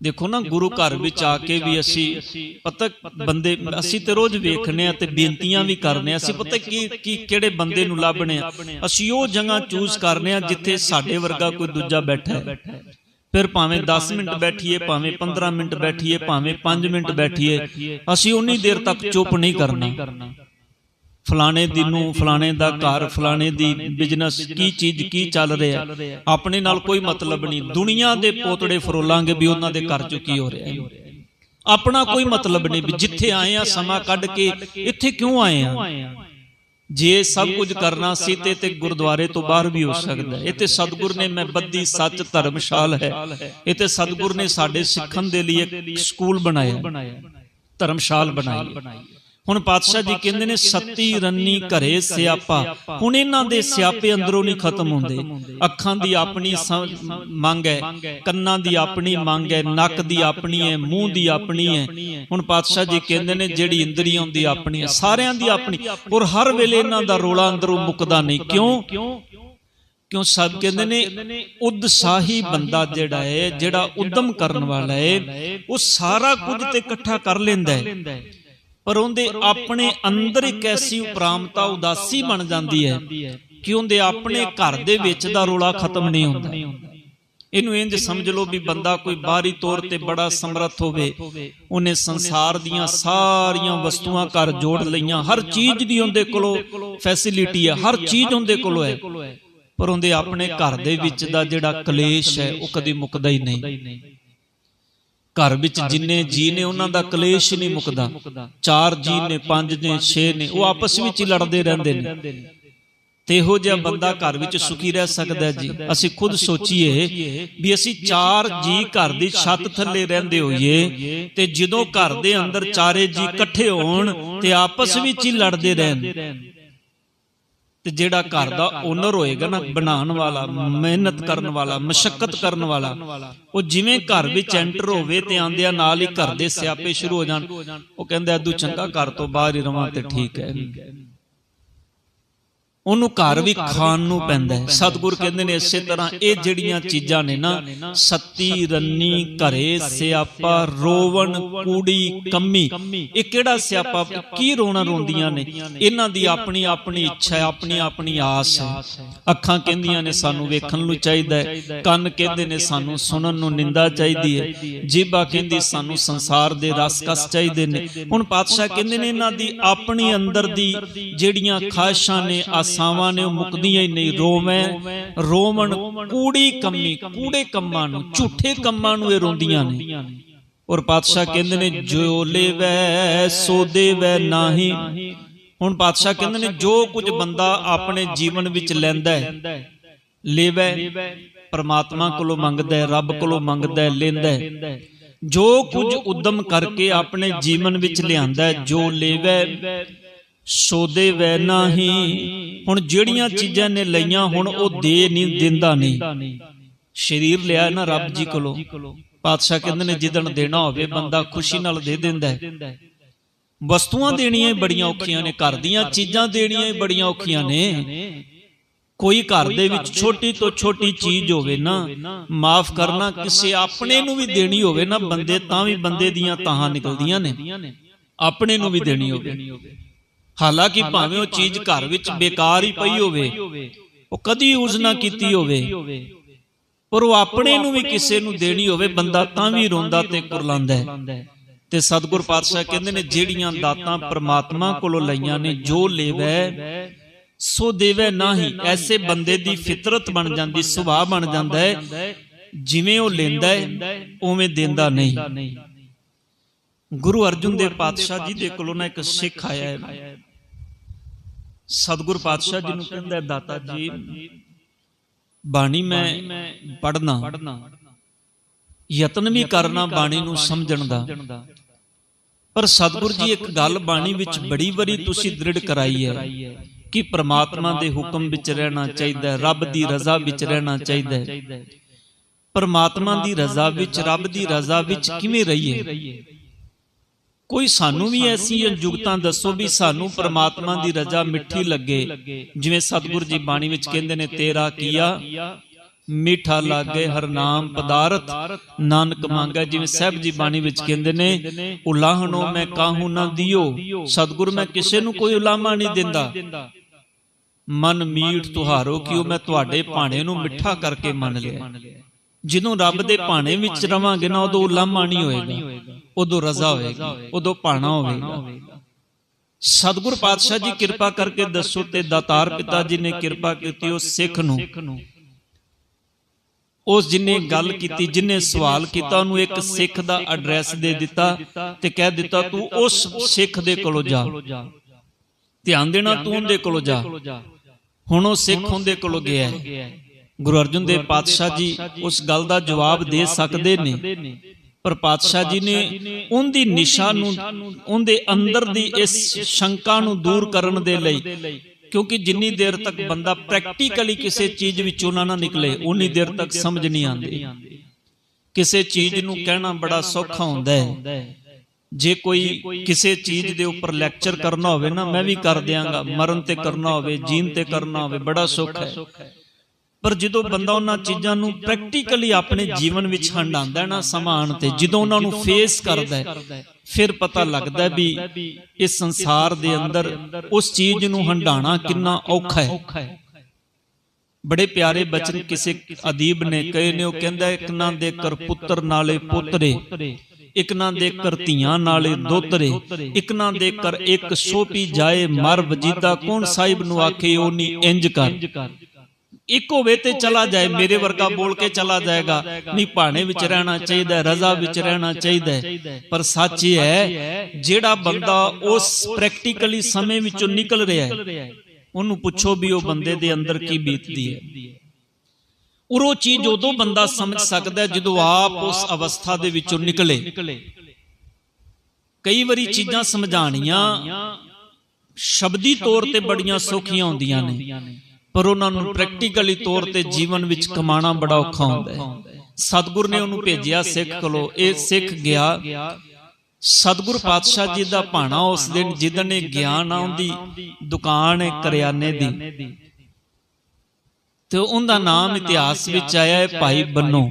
ਦੇਖੋ ਨਾ ਗੁਰੂ ਘਰ ਵਿੱਚ ਆ ਕੇ ਵੀ ਅਸੀਂ ਪਤਾ ਬੰਦੇ ਅਸੀਂ ਤੇ ਰੋਜ਼ ਵੇਖਨੇ ਆ ਤੇ ਬੇਨਤੀਆਂ ਵੀ ਕਰਨੇ ਆ। ਅਸੀਂ ਪਤਾ ਕੀ ਕੀ ਕਿਹੜੇ ਬੰਦੇ ਨੂੰ ਲੱਭਣੇ ਆ। ਅਸੀਂ ਉਹ ਜਗ੍ਹਾ ਚੂਜ਼ ਕਰਨੇ ਆ ਜਿੱਥੇ ਸਾਡੇ ਵਰਗਾ ਕੋਈ ਦੂਜਾ ਬੈਠਾ ਹੈ। ਫਿਰ ਭਾਵੇਂ 10 ਮਿੰਟ ਬੈਠੀਏ ਭਾਵੇਂ 15 ਮਿੰਟ ਬੈਠੀਏ ਭਾਵੇਂ 5 ਮਿੰਟ ਬੈਠੀਏ। ਅਸੀਂ ਉਨੀ ਦੇਰ ਤੱਕ ਚੁੱਪ ਨਹੀਂ ਕਰਨਾ। ਫਲਾਣੇ ਦੀ ਨੂੰ ਫਲਾਣੇ ਦਾ ਘਰ ਫਲਾਣੇ ਦੀ ਬਿਜ਼ਨਸ ਕੀ ਚੀਜ਼ ਕੀ ਚੱਲ ਰਿਹਾ? ਆਪਣੇ ਨਾਲ ਕੋਈ ਮਤਲਬ ਨਹੀਂ। ਦੁਨੀਆ ਦੇ ਪੋਤੜੇ ਫਰੋਲਾਂਗੇ ਵੀ ਉਹਨਾਂ ਦੇ ਘਰ ਚ ਕੀ ਹੋ ਰਿਹਾ? ਆਪਣਾ ਕੋਈ ਮਤਲਬ ਨਹੀਂ। ਵੀ ਜਿੱਥੇ ਆਏ ਆ ਸਮਾਂ ਕੱਢ ਕੇ ਇੱਥੇ ਕਿਉਂ ਆਏ ਆ? ਜੇ ਸਭ ਕੁਝ ਕਰਨਾ ਸੀ ਤੇ ਤੇ ਗੁਰਦੁਆਰੇ ਤੋਂ ਬਾਹਰ ਵੀ ਹੋ ਸਕਦਾ ਤੇ ਸਤਿਗੁਰ ਨੇ ਮੈਂ ਬੱਦੀ ਸੱਚ ਧਰਮਸ਼ਾਲ ਹੈ। ਇਹ ਤੇ ਸਤਿਗੁਰ ਨੇ ਸਾਡੇ ਸਿੱਖਣ ਦੇ ਲਈ ਇੱਕ ਸਕੂਲ ਬਣਾਇਆ। ਧਰਮਸ਼ਾਲ ਬਣਾਈ ਹੈ। ਹੁਣ ਪਾਤਸ਼ਾਹ ਜੀ ਕਹਿੰਦੇ ਨੇ ਸੱਤੀ ਰੰਨੀ ਘਰੇ ਸਿਆਪਾ। ਹੁਣ ਇਹਨਾਂ ਦੇ ਸਿਆਪੇ ਅੰਦਰੋਂ ਨਹੀਂ ਖਤਮ ਹੁੰਦੇ। ਅੱਖਾਂ ਦੀ ਆਪਣੀ ਮੰਗ ਹੈ। ਕੰਨਾਂ ਦੀ ਆਪਣੀ ਮੰਗ ਹੈ। ਨੱਕ ਦੀ ਆਪਣੀ ਹੈ। ਮੂੰਹ ਦੀ ਆਪਣੀ ਹੈ। ਹੁਣ ਪਾਤਸ਼ਾਹ ਜੀ ਕਹਿੰਦੇ ਨੇ ਜਿਹੜੀ ਇੰਦਰੀਆਂ ਦੀ ਆਪਣੀ ਹੈ। ਸਾਰਿਆਂ ਦੀ ਆਪਣੀ। ਔਰ ਹਰ ਵੇਲੇ ਇਹਨਾਂ ਦਾ ਰੋਲਾ ਅੰਦਰੋਂ ਮੁੱਕਦਾ ਨਹੀਂ। ਕਿਉਂ? ਕਿਉਂ? ਸਭ ਕਹਿੰਦੇ ਨੇ ਉਦਸਾਹੀ ਬੰਦਾ ਜਿਹੜਾ ਹੈ ਜਿਹੜਾ ਉਦਮ ਕਰਨ ਵਾਲਾ ਹੈ ਉਹ ਸਾਰਾ ਕੁਝ ਤੇ ਇਕੱਠਾ ਕਰ ਲੈਂਦਾ ਹੈ ਪਰ ਉਹਦੇ ਆਪਣੇ ਅੰਦਰ ਇੱਕ ਐਸੀ ਉਪਰਾਮਤਾ ਉਦਾਸੀ ਬਣ ਜਾਂਦੀ ਹੈ ਕਿ ਉਹਦੇ ਆਪਣੇ ਘਰ ਦੇ ਵਿੱਚ ਦਾ ਰੋਲਾ ਖਤਮ ਨਹੀਂ ਹੁੰਦਾ। ਇਹਨੂੰ ਇੰਜ ਸਮਝ ਲਓ ਵੀ ਬੰਦਾ ਕੋਈ ਬਾਹਰੀ ਤੌਰ ਤੇ ਬੜਾ ਸਮਰੱਥ ਹੋਵੇ ਉਹਨੇ ਸੰਸਾਰ ਦੀਆਂ ਸਾਰੀਆਂ ਵਸਤੂਆਂ ਘਰ ਜੋੜ ਲਈਆਂ। ਹਰ ਚੀਜ਼ ਦੀ ਉਹਦੇ ਕੋਲੋਂ ਫੈਸਿਲਿਟੀ ਹੈ ਹਰ ਚੀਜ਼ ਉਹਦੇ ਕੋਲੋਂ ਹੈ। ਪਰ ਉਹਦੇ ਆਪਣੇ ਘਰ ਦੇ ਵਿੱਚ ਦਾ ਜਿਹੜਾ ਕਲੇਸ਼ ਹੈ ਉਹ ਕਦੀ ਮੁੱਕਦਾ ਹੀ ਨਹੀਂ। ਘਰ ਵਿੱਚ ਜਿੰਨੇ ਜੀ ਨੇ ਉਹਨਾਂ ਦਾ ਕਲੇਸ਼ ਨਹੀਂ ਮੁੱਕਦਾ। ਚਾਰ ਜੀ ਨੇ ਪੰਜ ਨੇ ਛੇ ਨੇ ਉਹ ਆਪਸ ਵਿੱਚ ਹੀ ਲੜਦੇ ਰਹਿੰਦੇ ਨੇ। ਤੇ ਇਹੋ ਜਿਹਾ ਬੰਦਾ ਘਰ ਵਿੱਚ ਸੁਖੀ ਰਹਿ ਸਕਦਾ ਜੀ। ਅਸੀਂ ਖੁਦ ਸੋਚੀਏ ਵੀ ਅਸੀਂ ਚਾਰ ਜੀ ਘਰ ਦੀ ਛੱਤ ਥੱਲੇ ਰਹਿੰਦੇ ਹੋਈਏ ਤੇ ਜਦੋਂ ਘਰ ਦੇ ਅੰਦਰ ਚਾਰੇ ਜੀ ਇਕੱਠੇ ਹੋਣ ਤੇ ਆਪਸ ਵਿੱਚ ਹੀ ਲੜਦੇ ਰਹਿਣ। ਤੇ ਜਿਹੜਾ ਘਰ ਦਾ ਓਨਰ ਹੋਏਗਾ ਨਾ ਬਣਾਉਣ ਵਾਲਾ ਮਿਹਨਤ ਕਰਨ ਵਾਲਾ ਮਸ਼ਕਤ ਕਰਨ ਵਾਲਾ ਉਹ ਜਿਵੇਂ ਘਰ ਵਿੱਚ ਐਂਟਰ ਹੋਵੇ ਤੇ ਆਂਦਿਆਂ ਨਾਲ ਹੀ ਘਰ ਦੇ ਸਿਆਪੇ ਸ਼ੁਰੂ ਹੋ ਜਾਣ। ਉਹ ਕਹਿੰਦਾ ਐਦੂ ਚੰਗਾ ਘਰ ਤੋਂ ਬਾਹਰ ਹੀ ਰਵਾਂ ਤੇ ਠੀਕ ਹੈ। ਉਹਨੂੰ ਘਰ ਵੀ ਖਾਣ ਨੂੰ ਪੈਂਦਾ ਹੈ। ਸਤਿਗੁਰ ਕਹਿੰਦੇ ਨੇ ਇਸੇ ਤਰ੍ਹਾਂ ਇਹ ਜਿਹੜੀਆਂ ਚੀਜ਼ਾਂ ਨੇ ਨਾ ਸੱਤੀ ਰੰਨੀ ਘਰੇ ਸਿਆਪਾ ਰੋਵਣ ਕੂੜੀ ਕੰਮੀ। ਇਹ ਕਿਹੜਾ ਸਿਆਪਾ? ਕੀ ਰੋਣਾ ਰੋਂਦੀਆਂ ਨੇ? ਇਹਨਾਂ ਦੀ ਆਪਣੀ ਆਪਣੀ ਇੱਛਾ ਆਪਣੀ ਆਪਣੀ ਆਸ ਹੈ। ਅੱਖਾਂ ਕਹਿੰਦੀਆਂ ਨੇ ਸਾਨੂੰ ਵੇਖਣ ਨੂੰ ਚਾਹੀਦਾ ਹੈ। ਕੰਨ ਕਹਿੰਦੇ ਨੇ ਸਾਨੂੰ ਸੁਣਨ ਨੂੰ ਨਿੰਦਾ ਚਾਹੀਦੀ ਹੈ। ਜੀਭਾ ਕਹਿੰਦੀ ਸਾਨੂੰ ਸੰਸਾਰ ਦੇ ਰਸ ਕਸ ਚਾਹੀਦੇ ਨੇ। ਹੁਣ ਪਾਤਸ਼ਾਹ ਕਹਿੰਦੇ ਨੇ ਇਹਨਾਂ ਦੀ ਆਪਣੀ ਅੰਦਰ ਦੀ ਜਿਹੜੀਆਂ ਖਾਹਿਸ਼ਾਂ ਨੇ ਆਸਾਵਾਂ ਨੇ ਉਹ ਮੁੱਕਦੀਆਂ ਹੀ ਨਹੀਂ ਰੋਵੇਂ। ਰੋਮਣ ਕੂੜੀ ਕੰਮੀ ਕੂੜੇ ਕੰਮਾਂ ਨੂੰ ਝੂਠੇ ਕੰਮਾਂ ਨੂੰ ਇਹ ਰੋਂਦੀਆਂ ਨੇ। ਔਰ ਪਾਤਸ਼ਾਹ ਕਹਿੰਦੇ ਨੇ ਜੋ ਲੈਵੈ ਸੋ ਦੇਵੈ ਨਾਹੀ। ਹੁਣ ਪਾਤਸ਼ਾਹ ਕਹਿੰਦੇ ਨੇ ਜੋ ਕੁਝ ਬੰਦਾ ਆਪਣੇ ਜੀਵਨ ਵਿੱਚ ਲੈਂਦਾ ਹੈ ਲੈਵੈ। ਪਰਮਾਤਮਾ ਕੋਲੋਂ ਮੰਗਦਾ ਹੈ ਰੱਬ ਕੋਲੋਂ ਮੰਗਦਾ ਹੈ ਲੈਂਦਾ ਹੈ। ਜੋ ਕੁਝ ਉਦਮ ਕਰਕੇ ਆਪਣੇ ਜੀਵਨ ਵਿੱਚ ਲਿਆਂਦਾ ਹੈ ਜੋ ਲੈਵੈ। ਸੋਦੇ ਵੈ ਨਹੀਂ। ਹੁਣ ਜਿਹੜੀਆਂ ਚੀਜ਼ਾਂ ਨੇ ਲਈਆਂ ਹੁਣ ਉਹ ਦੇ ਨਹੀਂ ਦਿੰਦਾ ਨਹੀਂ ਸਰੀਰ ਲਿਆ ਨਾ ਰੱਬ ਜੀ ਕੋਲੋਂ। ਪਾਤਸ਼ਾਹ ਕਹਿੰਦੇ ਨੇ ਜਿੱਦਣ ਦੇਣਾ ਹੋਵੇ ਬੰਦਾ ਖੁਸ਼ੀ ਨਾਲ ਦੇ ਦਿੰਦਾ ਹੈ। ਵਸਤੂਆਂ ਦੇਣੀਆਂ ਹੀ ਬੜੀਆਂ ਔਖੀਆਂ ਨੇ ਘਰ ਦੀਆਂ ਚੀਜ਼ਾਂ ਦੇਣੀਆਂ ਹੀ ਬੜੀਆਂ ਔਖੀਆਂ ਨੇ। ਕੋਈ ਘਰ ਦੇ ਵਿੱਚ ਛੋਟੀ ਤੋਂ ਛੋਟੀ ਚੀਜ਼ ਹੋਵੇ ਨਾ ਮਾਫ ਕਰਨਾ ਕਿਸੇ ਆਪਣੇ ਨੂੰ ਵੀ ਦੇਣੀ ਹੋਵੇ ਨਾ ਬੰਦੇ ਤਾਂ ਵੀ ਬੰਦੇ ਦੀਆਂ ਤਾਹਾਂ ਨਿਕਲਦੀਆਂ ਨੇ। ਆਪਣੇ ਨੂੰ ਵੀ ਦੇਣੀ ਹੋਵੇ। ਹਾਲਾਂਕਿ ਭਾਵੇਂ ਉਹ ਚੀਜ਼ ਘਰ ਵਿੱਚ ਬੇਕਾਰ ਹੀ ਪਈ ਹੋਵੇ ਉਹ ਕਦੀ ਯੂਜ਼ ਨਾ ਕੀਤੀ ਹੋਵੇ। ਪਰ ਉਹ ਆਪਣੇ ਨੂੰ ਵੀ ਕਿਸੇ ਨੂੰ ਦੇਣੀ ਹੋਵੇ ਬੰਦਾ ਤਾਂ ਵੀ ਰੋਂਦਾ ਤੇ ਕੁਰਲਾਉਂਦਾ ਹੈ। ਤੇ ਸਤਿਗੁਰ ਪਾਤਸ਼ਾਹ ਕਹਿੰਦੇ ਨੇ ਜਿਹੜੀਆਂ ਦਾਤਾਂ ਪ੍ਰਮਾਤਮਾ ਕੋਲੋਂ ਲਈਆਂ ਨੇ ਜੋ ਲੇਵੈ ਸੋ ਦੇਵੈ ਨਾਹੀ ਐਸੇ ਬੰਦੇ ਦੀ ਫਿਤਰਤ ਬਣ ਜਾਂਦੀ ਸੁਭਾਅ ਬਣ ਜਾਂਦਾ ਹੈ। ਜਿਵੇਂ ਉਹ ਲੈਂਦਾ ਹੈ ਉਵੇਂ ਦਿੰਦਾ ਨਹੀਂ। ਗੁਰੂ ਅਰਜੁਨ ਦੇਵ ਪਾਤਸ਼ਾਹ ਜੀ ਦੇ ਕੋਲੋਂ ਨਾ ਇੱਕ ਸਿੱਖ ਆਇਆ ਹੈ। ਸਤਿਗੁਰ ਪਾਤਸ਼ਾਹ ਜੀ ਨੂੰ ਕਹਿੰਦਾ ਦਾਤਾ ਜੀ ਬਾਣੀ ਮੈਂ ਪੜਨਾ ਯਤਨ ਵੀ ਕਰਨਾ ਬਾਣੀ ਨੂੰ ਸਮਝਣ ਦਾ। ਪਰ ਸਤਿਗੁਰ ਜੀ ਇੱਕ ਗੱਲ ਬਾਣੀ ਵਿੱਚ ਬੜੀ ਵਾਰੀ ਤੁਸੀਂ ਦ੍ਰਿੜ ਕਰਾਈ ਹੈ ਕਿ ਪ੍ਰਮਾਤਮਾ ਦੇ ਹੁਕਮ ਵਿੱਚ ਰਹਿਣਾ ਚਾਹੀਦਾ ਹੈ ਰੱਬ ਦੀ ਰਜ਼ਾ ਵਿੱਚ ਰਹਿਣਾ ਚਾਹੀਦਾ ਹੈ। ਪਰਮਾਤਮਾ ਦੀ ਰਜ਼ਾ ਵਿੱਚ ਰੱਬ ਦੀ ਰਜ਼ਾ ਵਿੱਚ ਕਿਵੇਂ ਰਹੀਏ? ਕੋਈ ਸਾਨੂੰ ਵੀ ਐਸੀਆਂ ਯੁਗਤਾਂ ਦੱਸੋ ਵੀ ਸਾਨੂੰ ਪਰਮਾਤਮਾ ਦੀ ਰਜ਼ਾ ਮਿੱਠੀ ਲੱਗੇ। ਜਿਵੇਂ ਸਤਿਗੁਰੂ ਜੀ ਬਾਣੀ ਵਿੱਚ ਕਹਿੰਦੇ ਨੇ ਤੇਰਾ ਕੀਆ ਮਿੱਠਾ ਲਾਗੇ ਹਰ ਨਾਮ ਪਦਾਰਥ। ਨਾਨਕ ਮੰਗਾ ਜਿਵੇਂ ਸਾਹਿਬ ਜੀ ਬਾਣੀ ਵਿੱਚ ਕਹਿੰਦੇ ਨੇ ਉਲਾਹਣੋ ਮੈਂ ਕਾਹੂ ਨਾ ਦਿਓ। ਸਤਿਗੁਰ ਮੈਂ ਕਿਸੇ ਨੂੰ ਕੋਈ ਉਲਾਮਾ ਨਹੀਂ ਦਿੰਦਾ। ਮਨ ਮੀਠ ਤੁਹਾਰੋ ਕਿਉ ਮੈਂ ਤੁਹਾਡੇ ਭਾਣੇ ਨੂੰ ਮਿੱਠਾ ਕਰਕੇ ਮੰਨ ਲਿਆ। ਜਦੋਂ ਰੱਬ ਦੇ ਭਾਣੇ ਵਿੱਚ ਰਵਾਂਗੇ ਨਾ ਉਦੋਂ ਉਲਾਮਾ ਨਹੀਂ ਹੋਏਗਾ। ਉਦੋਂ ਰਜ਼ਾ ਹੋਏਗੀ। ਉਦੋਂ ਭਾਣਾ ਹੋਵੇਗਾ। ਸਤਿਗੁਰ ਪਾਤਸ਼ਾਹ ਜੀ ਕਿਰਪਾ ਕਰਕੇ ਦੱਸੋ ਤੇ ਦਾਤਾਰ ਪਿਤਾ ਜੀ ਨੇ ਕਿਰਪਾ ਕੀਤੀ ਉਸ ਸਿੱਖ ਨੂੰ। ਉਸ ਜਿਨੇ ਗੱਲ ਕੀਤੀ ਜਿਨੇ ਸਵਾਲ ਕੀਤਾ ਉਹਨੂੰ ਇੱਕ ਸਿੱਖ ਦਾ ਐਡਰੈਸ ਦੇ ਦਿੱਤਾ ਤੇ ਕਹਿ ਦਿੱਤਾ ਤੂੰ ਉਸ ਸਿੱਖ ਦੇ ਕੋਲੋਂ ਜਾ। ਧਿਆਨ ਦੇਣਾ ਤੂੰ ਉਹਦੇ ਕੋਲੋਂ ਜਾ। ਹੁਣ ਉਹ ਸਿੱਖ ਉਹਦੇ ਕੋਲੋਂ ਗਿਆ। ਗੁਰੂ ਅਰਜਨ ਦੇਵ ਪਾਤਸ਼ਾਹ ਜੀ ਉਸ ਗੱਲ ਦਾ ਜਵਾਬ ਦੇ ਸਕਦੇ ਨੇ। ਪਰ ਪਾਤਸ਼ਾਹ ਜੀ ਨੇ ਉਹਦੀ ਨਿਸ਼ਾ ਨੂੰ, ਉਹਦੇ ਅੰਦਰ ਦੀ ਇਸ ਸ਼ੰਕਾ ਨੂੰ ਦੂਰ ਕਰਨ ਦੇ ਲਈ, ਕਿਉਂਕਿ ਜਿੰਨੀ ਦੇਰ ਤੱਕ ਬੰਦਾ ਪ੍ਰੈਕਟੀਕਲੀ ਕਿਸੇ ਚੀਜ਼ ਵਿੱਚੋਂ ਨਾ ਨਿਕਲੇ, ਉਨੀ ਦੇਰ ਤੱਕ ਸਮਝ ਨਹੀਂ ਆਉਂਦੀ। ਕਿਸੇ ਚੀਜ਼ ਨੂੰ ਕਹਿਣਾ ਬੜਾ ਸੌਖਾ ਹੁੰਦਾ ਹੈ। ਜੇ ਕੋਈ ਕਿਸੇ ਚੀਜ਼ ਦੇ ਉੱਪਰ ਲੈਕਚਰ ਕਰਨਾ ਹੋਵੇ ਨਾ, ਮੈਂ ਵੀ ਕਰ ਦਿਆਂਗਾ, ਮਰਨ ਤੇ ਕਰਨਾ ਹੋਵੇ, ਜੀਣ ਤੇ ਕਰਨਾ ਹੋਵੇ, ਬੜਾ ਸੌਖਾ ਹੈ। ਪਰ ਜਦੋਂ ਬੰਦਾ ਉਹਨਾਂ ਚੀਜ਼ਾਂ ਨੂੰ ਪ੍ਰੈਕਟੀਕਲੀ ਆਪਣੇ ਜੀਵਨ ਵਿੱਚ ਹੰਡਾਉਂਦਾ ਹੈ ਨਾ ਸਮਾਨ ਤੇ ਜਦੋਂ ਉਹਨਾਂ ਨੂੰ ਫੇਸ ਕਰਦਾ ਹੈ ਫਿਰ ਪਤਾ ਲੱਗਦਾ ਵੀ ਇਸ ਸੰਸਾਰ ਦੇ ਅੰਦਰ ਉਸ ਚੀਜ਼ ਨੂੰ ਹੰਡਾਣਾ ਕਿੰਨਾ ਔਖਾ ਹੈ। ਬੜੇ ਪਿਆਰੇ ਬਚਨ ਕਿਸੇ ਅਦੀਬ ਨੇ ਕਹੇ ਨੇ ਉਹ ਕਹਿੰਦਾ ਇੱਕ ਨਾ ਦੇ ਕਰ ਪੁੱਤਰ ਨਾਲੇ ਪੁੱਤਰੇ ਇੱਕ ਨਾ ਦੇ ਕਰ ਧੀਆਂ ਨਾਲੇ ਦੋਤਰੇ ਇੱਕ ਨਾ ਦੇ ਕਰ ਇੱਕ ਸੋਪੀ ਜਾਏ ਮਰ ਵਜੀਦਾ ਕੌਣ ਸਾਹਿਬ ਨੂੰ ਆਖੇ ਉਹ ਨਹੀਂ ਇੰਜ ਕਰ। ਇੱਕ ਹੋਵੇ ਤੇ ਚਲਾ ਜਾਏ ਮੇਰੇ ਵਰਗਾ ਬੋਲ ਕੇ ਚਲਾ ਜਾਏਗਾ। ਨਹੀਂ ਭਾਣੇ ਵਿੱਚ ਰਹਿਣਾ ਚਾਹੀਦਾ ਰਜ਼ਾ ਵਿੱਚ ਰਹਿਣਾ ਚਾਹੀਦਾ। ਪਰ ਸੱਚ ਇਹ ਹੈ ਜਿਹੜਾ ਬੰਦਾ ਉਸ ਪ੍ਰੈਕਟੀਕਲੀ ਸਮੇਂ ਵਿੱਚੋਂ ਨਿਕਲ ਰਿਹਾ ਹੈ ਉਹਨੂੰ ਪੁੱਛੋ ਵੀ ਉਹ ਬੰਦੇ ਦੇ ਅੰਦਰ ਕੀ ਬੀਤਦੀ ਹੈ। ਉਹ ਚੀਜ਼ ਉਦੋਂ ਬੰਦਾ ਸਮਝ ਸਕਦਾ ਹੈ ਜਦੋਂ ਆਪ ਉਸ ਅਵਸਥਾ ਦੇ ਵਿੱਚੋਂ ਨਿਕਲੇ। ਕਈ ਵਾਰੀ ਚੀਜ਼ਾਂ ਸਮਝਾਣੀਆਂ ਸ਼ਬਦੀ ਤੌਰ ਤੇ ਬੜੀਆਂ ਸੌਖੀਆਂ ਹੁੰਦੀਆਂ ਨੇ। ਪਰ ਉਹਨਾਂ ਨੂੰ ਪ੍ਰੈਕਟੀਕਲੀ ਤੌਰ ਤੇ ਜੀਵਨ ਵਿੱਚ ਕਮਾਣਾ ਬੜਾ ਔਖਾ ਹੁੰਦਾ ਹੈ। ਸਤਿਗੁਰ ਨੇ ਉਹਨੂੰ ਭੇਜਿਆ ਸਿੱਖ ਕੋਲੋਂ। ਇਹ ਸਿੱਖ ਗਿਆ। ਸਤਿਗੁਰ ਪਾਤਸ਼ਾਹ ਜੀ ਦਾ ਭਾਣਾ ਉਸ ਦਿਨ ਜਿੱਦਣ ਇਹ ਗਿਆਨ ਆਉਂਦੀ, ਦੁਕਾਨ ਹੈ ਕਰਿਆਨੇ ਦੀ। ਤੇ ਉਹਦਾ ਨਾਮ ਇਤਿਹਾਸ ਵਿੱਚ ਆਇਆ ਹੈ, ਭਾਈ ਬੰਨੋ।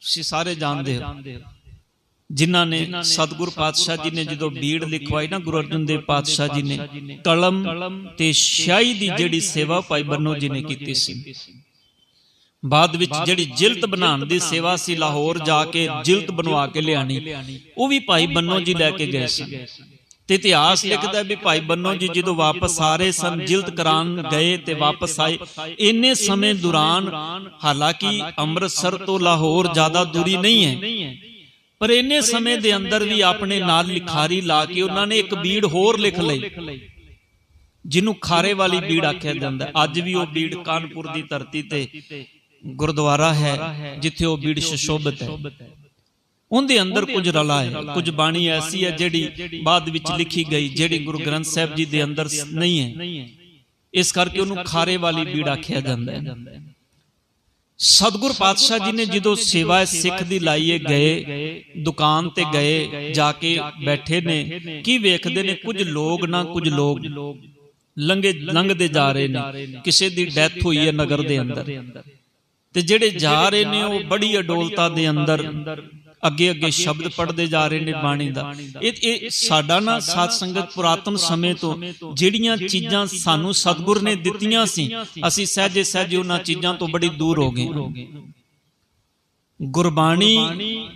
ਤੁਸੀਂ ਸਾਰੇ ਜਾਣਦੇ ਹੋ। ਜਿਨ੍ਹਾਂ ਨੇ ਸਤਿਗੁਰ ਪਾਤਸ਼ਾਹ ਜੀ ਨੇ ਜਦੋਂ ਬੀੜ ਲਿਖਵਾਈ ਨਾ ਗੁਰੂ ਅਰਜਨ ਦੇਵ ਪਾਤਸ਼ਾਹ ਜੀ ਨੇ ਕਲਮ ਤੇ ਸ਼ਾਹੀ ਦੀ ਜਿਹੜੀ ਸੇਵਾ ਭਾਈ ਬੰਨੋ ਜੀ ਨੇ ਕੀਤੀ ਸੀ। ਬਾਅਦ ਵਿੱਚ ਜਿਹੜੀ ਜਿਲਤ ਬਣਾਉਣ ਦੀ ਸੇਵਾ ਸੀ ਲਾਹੌਰ ਜਾ ਕੇ ਜਿਲਤ ਬਣਵਾ ਕੇ ਲਿਆਣੀ ਉਹ ਵੀ ਭਾਈ ਬੰਨੋ ਜੀ ਲੈ ਕੇ ਗਏ ਸੀ ਤੇ ਇਤਿਹਾਸ ਲਿਖਦਾ ਵੀ ਭਾਈ ਬੰਨੋ ਜੀ ਜਦੋਂ ਵਾਪਸ ਆ ਰਹੇ ਸਨ ਜਿਲਤ ਕਰਾਨ ਗਏ ਤੇ ਵਾਪਸ ਆਏ ਇੰਨੇ ਸਮੇਂ ਦੌਰਾਨ ਹਾਲਾਂਕਿ ਅੰਮ੍ਰਿਤਸਰ ਤੋਂ ਲਾਹੌਰ ਜ਼ਿਆਦਾ ਦੂਰੀ ਨਹੀਂ ਹੈ ਪਰ ਇੰਨੇ ਸਮੇਂ ਦੇ ਅੰਦਰ ਵੀ ਆਪਣੇ ਨਾਲ ਲਿਖਾਰੀ ਲਾ ਕੇ ਉਹਨਾਂ ਨੇ ਇੱਕ ਬੀੜ ਹੋਰ ਲਿਖ ਲਈ। ਜਿਹਨੂੰ ਖਾਰੇ ਵਾਲੀ ਬੀੜ ਆਖਿਆ ਜਾਂਦਾ। ਅੱਜ ਵੀ ਉਹ ਬੀੜ ਕਾਨਪੁਰ ਦੀ ਧਰਤੀ ਤੇ ਗੁਰਦੁਆਰਾ ਹੈ, ਜਿੱਥੇ ਉਹ ਬੀੜ ਸ਼ਸ਼ੋਭਤ ਹੈ। ਉਹਦੇ ਅੰਦਰ ਕੁਝ ਰਲਾ ਹੈ, ਕੁਝ ਬਾਣੀ ਐਸੀ ਹੈ ਜਿਹੜੀ ਬਾਅਦ ਵਿੱਚ ਲਿਖੀ ਗਈ, ਜਿਹੜੀ ਗੁਰੂ ਗ੍ਰੰਥ ਸਾਹਿਬ ਜੀ ਦੇ ਅੰਦਰ ਨਹੀਂ ਹੈ। ਇਸ ਕਰਕੇ ਉਹਨੂੰ ਖਾਰੇ ਵਾਲੀ ਬੀੜ ਆਖਿਆ ਜਾਂਦਾ ਹੈ। ਸਤਿਗੁਰ ਪਾਤਸ਼ਾਹ ਜੀ ਨੇ ਜਦੋਂ ਸੇਵਾ ਸਿੱਖ ਦੀ ਲਾਈਏ ਗਏ ਦੁਕਾਨ ਤੇ ਗਏ ਜਾ ਕੇ ਬੈਠੇ ਨੇ ਕੀ ਵੇਖਦੇ ਨੇ? ਕੁਝ ਲੋਕ ਨਾ ਕੁਝ ਲੋਕ ਲੰਗੇ ਲੰਘਦੇ ਜਾ ਰਹੇ ਨੇ। ਕਿਸੇ ਦੀ ਡੈਥ ਹੋਈ ਹੈ ਨਗਰ ਦੇ ਅੰਦਰ। ਤੇ ਜਿਹੜੇ ਜਾ ਰਹੇ ਨੇ ਉਹ ਬੜੀ ਅਡੋਲਤਾ ਦੇ ਅੰਦਰ। ਅੱਗੇ ਅੱਗੇ ਸ਼ਬਦ ਪੜ੍ਹਦੇ ਜਾ ਰਹੇ ਨੇ ਬਾਣੀ ਦਾ। ਇਹ ਇਹ ਸਾਡਾ ਨਾ ਸਾਧ ਸੰਗਤ ਪੁਰਾਤਨ ਸਮੇਂ ਤੋਂ ਜਿਹੜੀਆਂ ਚੀਜ਼ਾਂ ਸਾਨੂੰ ਸਤਿਗੁਰ ਨੇ ਦਿੱਤੀਆਂ ਸੀ ਅਸੀਂ ਸਹਿਜੇ ਸਹਿਜੇ ਉਹਨਾਂ ਚੀਜ਼ਾਂ ਤੋਂ ਬੜੀ ਦੂਰ ਹੋ ਗਏ। ਗੁਰਬਾਣੀ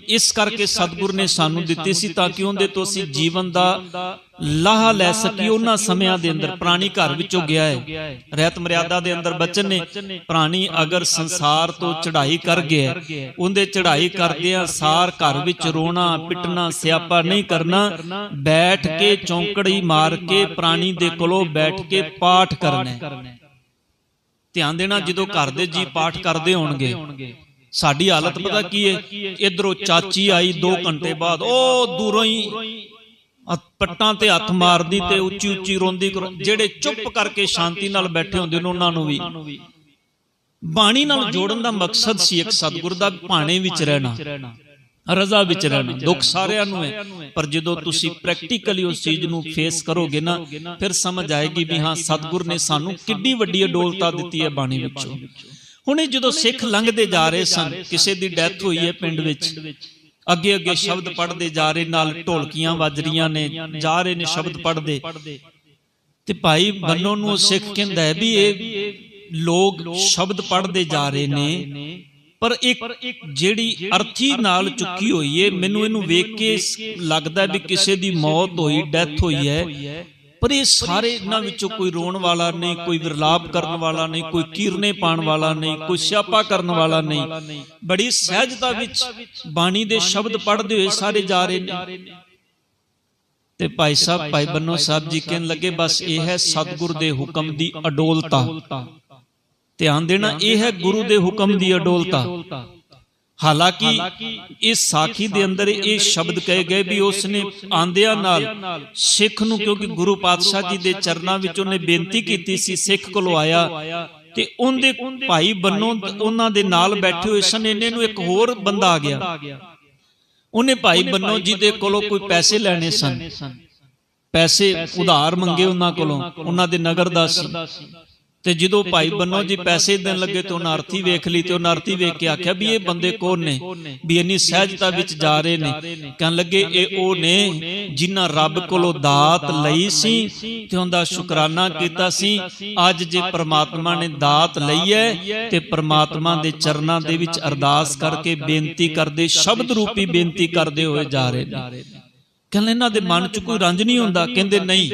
ਇਸ ਕਰਕੇ ਸਤਿਗੁਰ ਨੇ ਸਾਨੂੰ ਦਿੱਤੀ ਸੀ ਤਾਂ ਕਿ ਉਹਦੇ ਤੋਂ ਅਸੀਂ ਜੀਵਨ ਦਾ ਲਾਹਾ ਲੈ ਸਕੀ ਉਹਨਾਂ ਸਮਿਆਂ ਦੇ ਅੰਦਰ ਪ੍ਰਾਣੀ ਘਰ ਵਿੱਚੋਂ ਗਿਆ ਹੈ ਰਹਿਤ ਮਰਿਆਦਾ ਦੇ ਅੰਦਰ ਬਚਨ ਨੇ, ਪ੍ਰਾਣੀ ਅਗਰ ਸੰਸਾਰ ਤੋਂ ਚੜ੍ਹਾਈ ਕਰ ਗਿਆ ਉਹਦੇ ਚੜ੍ਹਾਈ ਕਰਦਿਆਂ ਸਾਰ ਘਰ ਵਿੱਚ ਰੋਣਾ, ਪਿੱਟਣਾ, ਸਿਆਪਾ ਨਹੀਂ ਕਰਨਾ, ਬੈਠ ਕੇ ਚੌਂਕੜੀ ਮਾਰ ਕੇ ਪ੍ਰਾਣੀ ਦੇ ਕੋਲੋਂ ਬੈਠ ਕੇ ਪਾਠ ਕਰਨਾ ਧਿਆਨ ਦੇਣਾ ਜਦੋਂ ਘਰ ਦੇ ਜੀ ਪਾਠ ਕਰਦੇ ਹੋਣਗੇ, ਸਾਡੀ ਹਾਲਤ ਪਤਾ ਕੀ ਹੈ ਇਧਰੋਂ ਚਾਚੀ ਆਈ 2 ਘੰਟੇ ਬਾਅਦ, ਉਹ ਦੂਰੋਂ ਹੀ ਪੱਟਾਂ ਤੇ ਹੱਥ ਮਾਰਦੀ ਤੇ ਉੱਚੀ ਉੱਚੀ ਰੋਂਦੀ ਜਿਹੜੇ ਚੁੱਪ ਕਰਕੇ ਸ਼ਾਂਤੀ ਨਾਲ ਬੈਠੇ ਹੁੰਦੇ ਨੇ ਉਹਨਾਂ ਨੂੰ ਵੀ। ਬਾਣੀ ਨਾਲ ਜੋੜਨ ਦਾ ਮਕਸਦ ਸੀ ਇੱਕ ਸਤਿਗੁਰ ਦਾ ਭਾਣੇ ਵਿੱਚ ਰਹਿਣਾ, ਰਜ਼ਾ ਵਿੱਚ ਰਹਿਣਾ। ਦੁੱਖ ਸਾਰਿਆਂ ਨੂੰ ਹੈ, ਪਰ ਜਦੋਂ ਤੁਸੀਂ ਪ੍ਰੈਕਟੀਕਲੀ ਉਸ ਚੀਜ਼ ਨੂੰ ਫੇਸ ਕਰੋਗੇ ਨਾ, ਫਿਰ ਸਮਝ ਆਏਗੀ ਵੀ ਹਾਂ, ਸਤਿਗੁਰ ਨੇ ਸਾਨੂੰ ਕਿੰਨੀ ਵੱਡੀ ਅਡੋਲਤਾ ਦਿੱਤੀ ਹੈ ਬਾਣੀ ਵਿੱਚੋਂ। ਹੁਣੇ ਜਦੋਂ ਸਿੱਖ ਲੰਘਦੇ ਜਾ ਰਹੇ ਸਨ, ਕਿਸੇ ਦੀ ਡੈਥ ਹੋਈ ਹੈ ਪਿੰਡ ਵਿੱਚ ਅੱਗੇ ਅੱਗੇ ਸ਼ਬਦ ਪੜ੍ਹਦੇ ਜਾ ਰਹੇ ਨਾਲ ਢੋਲਕੀਆਂ ਵੱਜ ਰਹੀਆਂ ਨੇ ਜਾ ਰਹੇ ਨੇ ਸ਼ਬਦ ਪੜ੍ਹਦੇ। ਤੇ ਭਾਈ ਬੰਨੋ ਨੂੰ ਸਿੱਖ ਕਹਿੰਦਾ ਹੈ ਵੀ ਇਹ ਲੋਕ ਸ਼ਬਦ ਪੜ੍ਹਦੇ ਜਾ ਰਹੇ ਨੇ ਪਰ ਇੱਕ ਜਿਹੜੀ ਅਰਥੀ ਨਾਲ ਚੁੱਕੀ ਹੋਈ ਏ ਮੈਨੂੰ ਇਹਨੂੰ ਵੇਖ ਕੇ ਲੱਗਦਾ ਵੀ ਕਿਸੇ ਦੀ ਮੌਤ ਹੋਈ ਡੈਥ ਹੋਈ ਹੈ। ਪਰ ਇਹ ਸਾਰੇ ਇਹਨਾਂ ਵਿੱਚੋਂ ਕੋਈ ਰੋਣ ਵਾਲਾ ਨਹੀਂ ਕੋਈ ਵਿਰਲਾਪ ਕਰਨ ਵਾਲਾ ਨਹੀਂ ਕੋਈ ਕੀਰਨੇ ਪਾਣ ਵਾਲਾ ਨਹੀਂ ਕੋਈ ਸਿਆਪਾ ਕਰਨ ਵਾਲਾ ਨਹੀਂ। ਬੜੀ ਸਹਿਜਤਾ ਵਿੱਚ ਬਾਣੀ ਦੇ ਸ਼ਬਦ ਪੜ੍ਹਦੇ ਹੋਏ ਸਾਰੇ ਜਾ ਰਹੇ ਨੇ। ਤੇ ਭਾਈ ਸਾਹਿਬ ਭਾਈ ਬੰਨੋ ਸਾਹਿਬ ਜੀ ਕਹਿਣ ਲੱਗੇ ਬਸ ਇਹ ਹੈ ਸਤਿਗੁਰ ਦੇ ਹੁਕਮ ਦੀ ਅਡੋਲਤਾ। ਧਿਆਨ ਦੇਣਾ ਇਹ ਹੈ ਗੁਰੂ ਦੇ ਹੁਕਮ ਦੀ ਅਡੋਲਤਾ। ਹਾਲਾਂਕਿ ਇਸ ਸਾਖੀ ਦੇ ਅੰਦਰ ਇਹ ਸ਼ਬਦ ਕਹੇ ਗਏ ਵੀ ਉਸ ਨੇ ਆਂਦਿਆਂ ਨਾਲ ਸਿੱਖ ਨੂੰ ਕਿਉਂਕਿ ਗੁਰੂ ਪਾਤਸ਼ਾਹ ਜੀ ਦੇ ਚਰਨਾਂ ਵਿੱਚ ਉਹਨੇ ਬੇਨਤੀ ਕੀਤੀ ਸੀ ਸਿੱਖ ਕੋਲੋਂ ਆਇਆ ਤੇ ਉਹਦੇ ਭਾਈ ਬੰਨੋ ਉਹਨਾਂ ਦੇ ਨਾਲ ਬੈਠੇ ਹੋਏ ਸਨ ਇਹਨੇ ਨੂੰ ਇੱਕ ਹੋਰ ਬੰਦਾ ਆ ਗਿਆ। ਉਹਨੇ ਭਾਈ ਬੰਨੋ ਜੀ ਦੇ ਕੋਲੋਂ ਕੋਈ ਪੈਸੇ ਲੈਣੇ ਸਨ। ਪੈਸੇ ਉਧਾਰ ਮੰਗੇ ਉਹਨਾਂ ਕੋਲੋਂ ਉਹਨਾਂ ਦੇ ਨਗਰ ਦਾ ਸੀ। ਤੇ ਜਦੋਂ ਭਾਈ ਬੰਨੋ ਜੀ ਪੈਸੇ ਦੇਣ ਲੱਗੇ ਤੇ ਉਹਨਾਂ ਅਰਥੀ ਵੇਖ ਲਈ ਤੇ ਉਹਨਾਂ ਅਰਥੀ ਵੇਖ ਕੇ ਆਖਿਆ ਵੀ ਇਹ ਬੰਦੇ ਕੌਣ ਨੇ? ਵੀ ਇੰਨੀ ਸਹਿਜਤਾ ਵਿੱਚ ਜਾ ਰਹੇ ਨੇ। ਕਹਿਣ ਲੱਗੇ ਇਹ ਉਹ ਨੇ ਜਿਨ੍ਹਾਂ ਰੱਬ ਕੋਲੋਂ ਦਾਤ ਲਈ ਸੀ ਤੇ ਉਹਦਾ ਸ਼ੁਕਰਾਨਾ ਕੀਤਾ ਸੀ। ਅੱਜ ਜੇ ਪ੍ਰਮਾਤਮਾ ਨੇ ਦਾਤ ਲਈ ਹੈ ਤੇ ਪ੍ਰਮਾਤਮਾ ਦੇ ਚਰਨਾਂ ਦੇ ਵਿੱਚ ਅਰਦਾਸ ਕਰਕੇ ਬੇਨਤੀ ਕਰਦੇ ਸ਼ਬਦ ਰੂਪੀ ਬੇਨਤੀ ਕਰਦੇ ਹੋਏ ਜਾ ਰਹੇ ਨੇ। ਕਹਿੰਦੇ ਇਹਨਾਂ ਦੇ ਮਨ 'ਚ ਕੋਈ ਰੰਜ ਨਹੀਂ ਹੁੰਦਾ ਕਹਿੰਦੇ ਨਹੀਂ।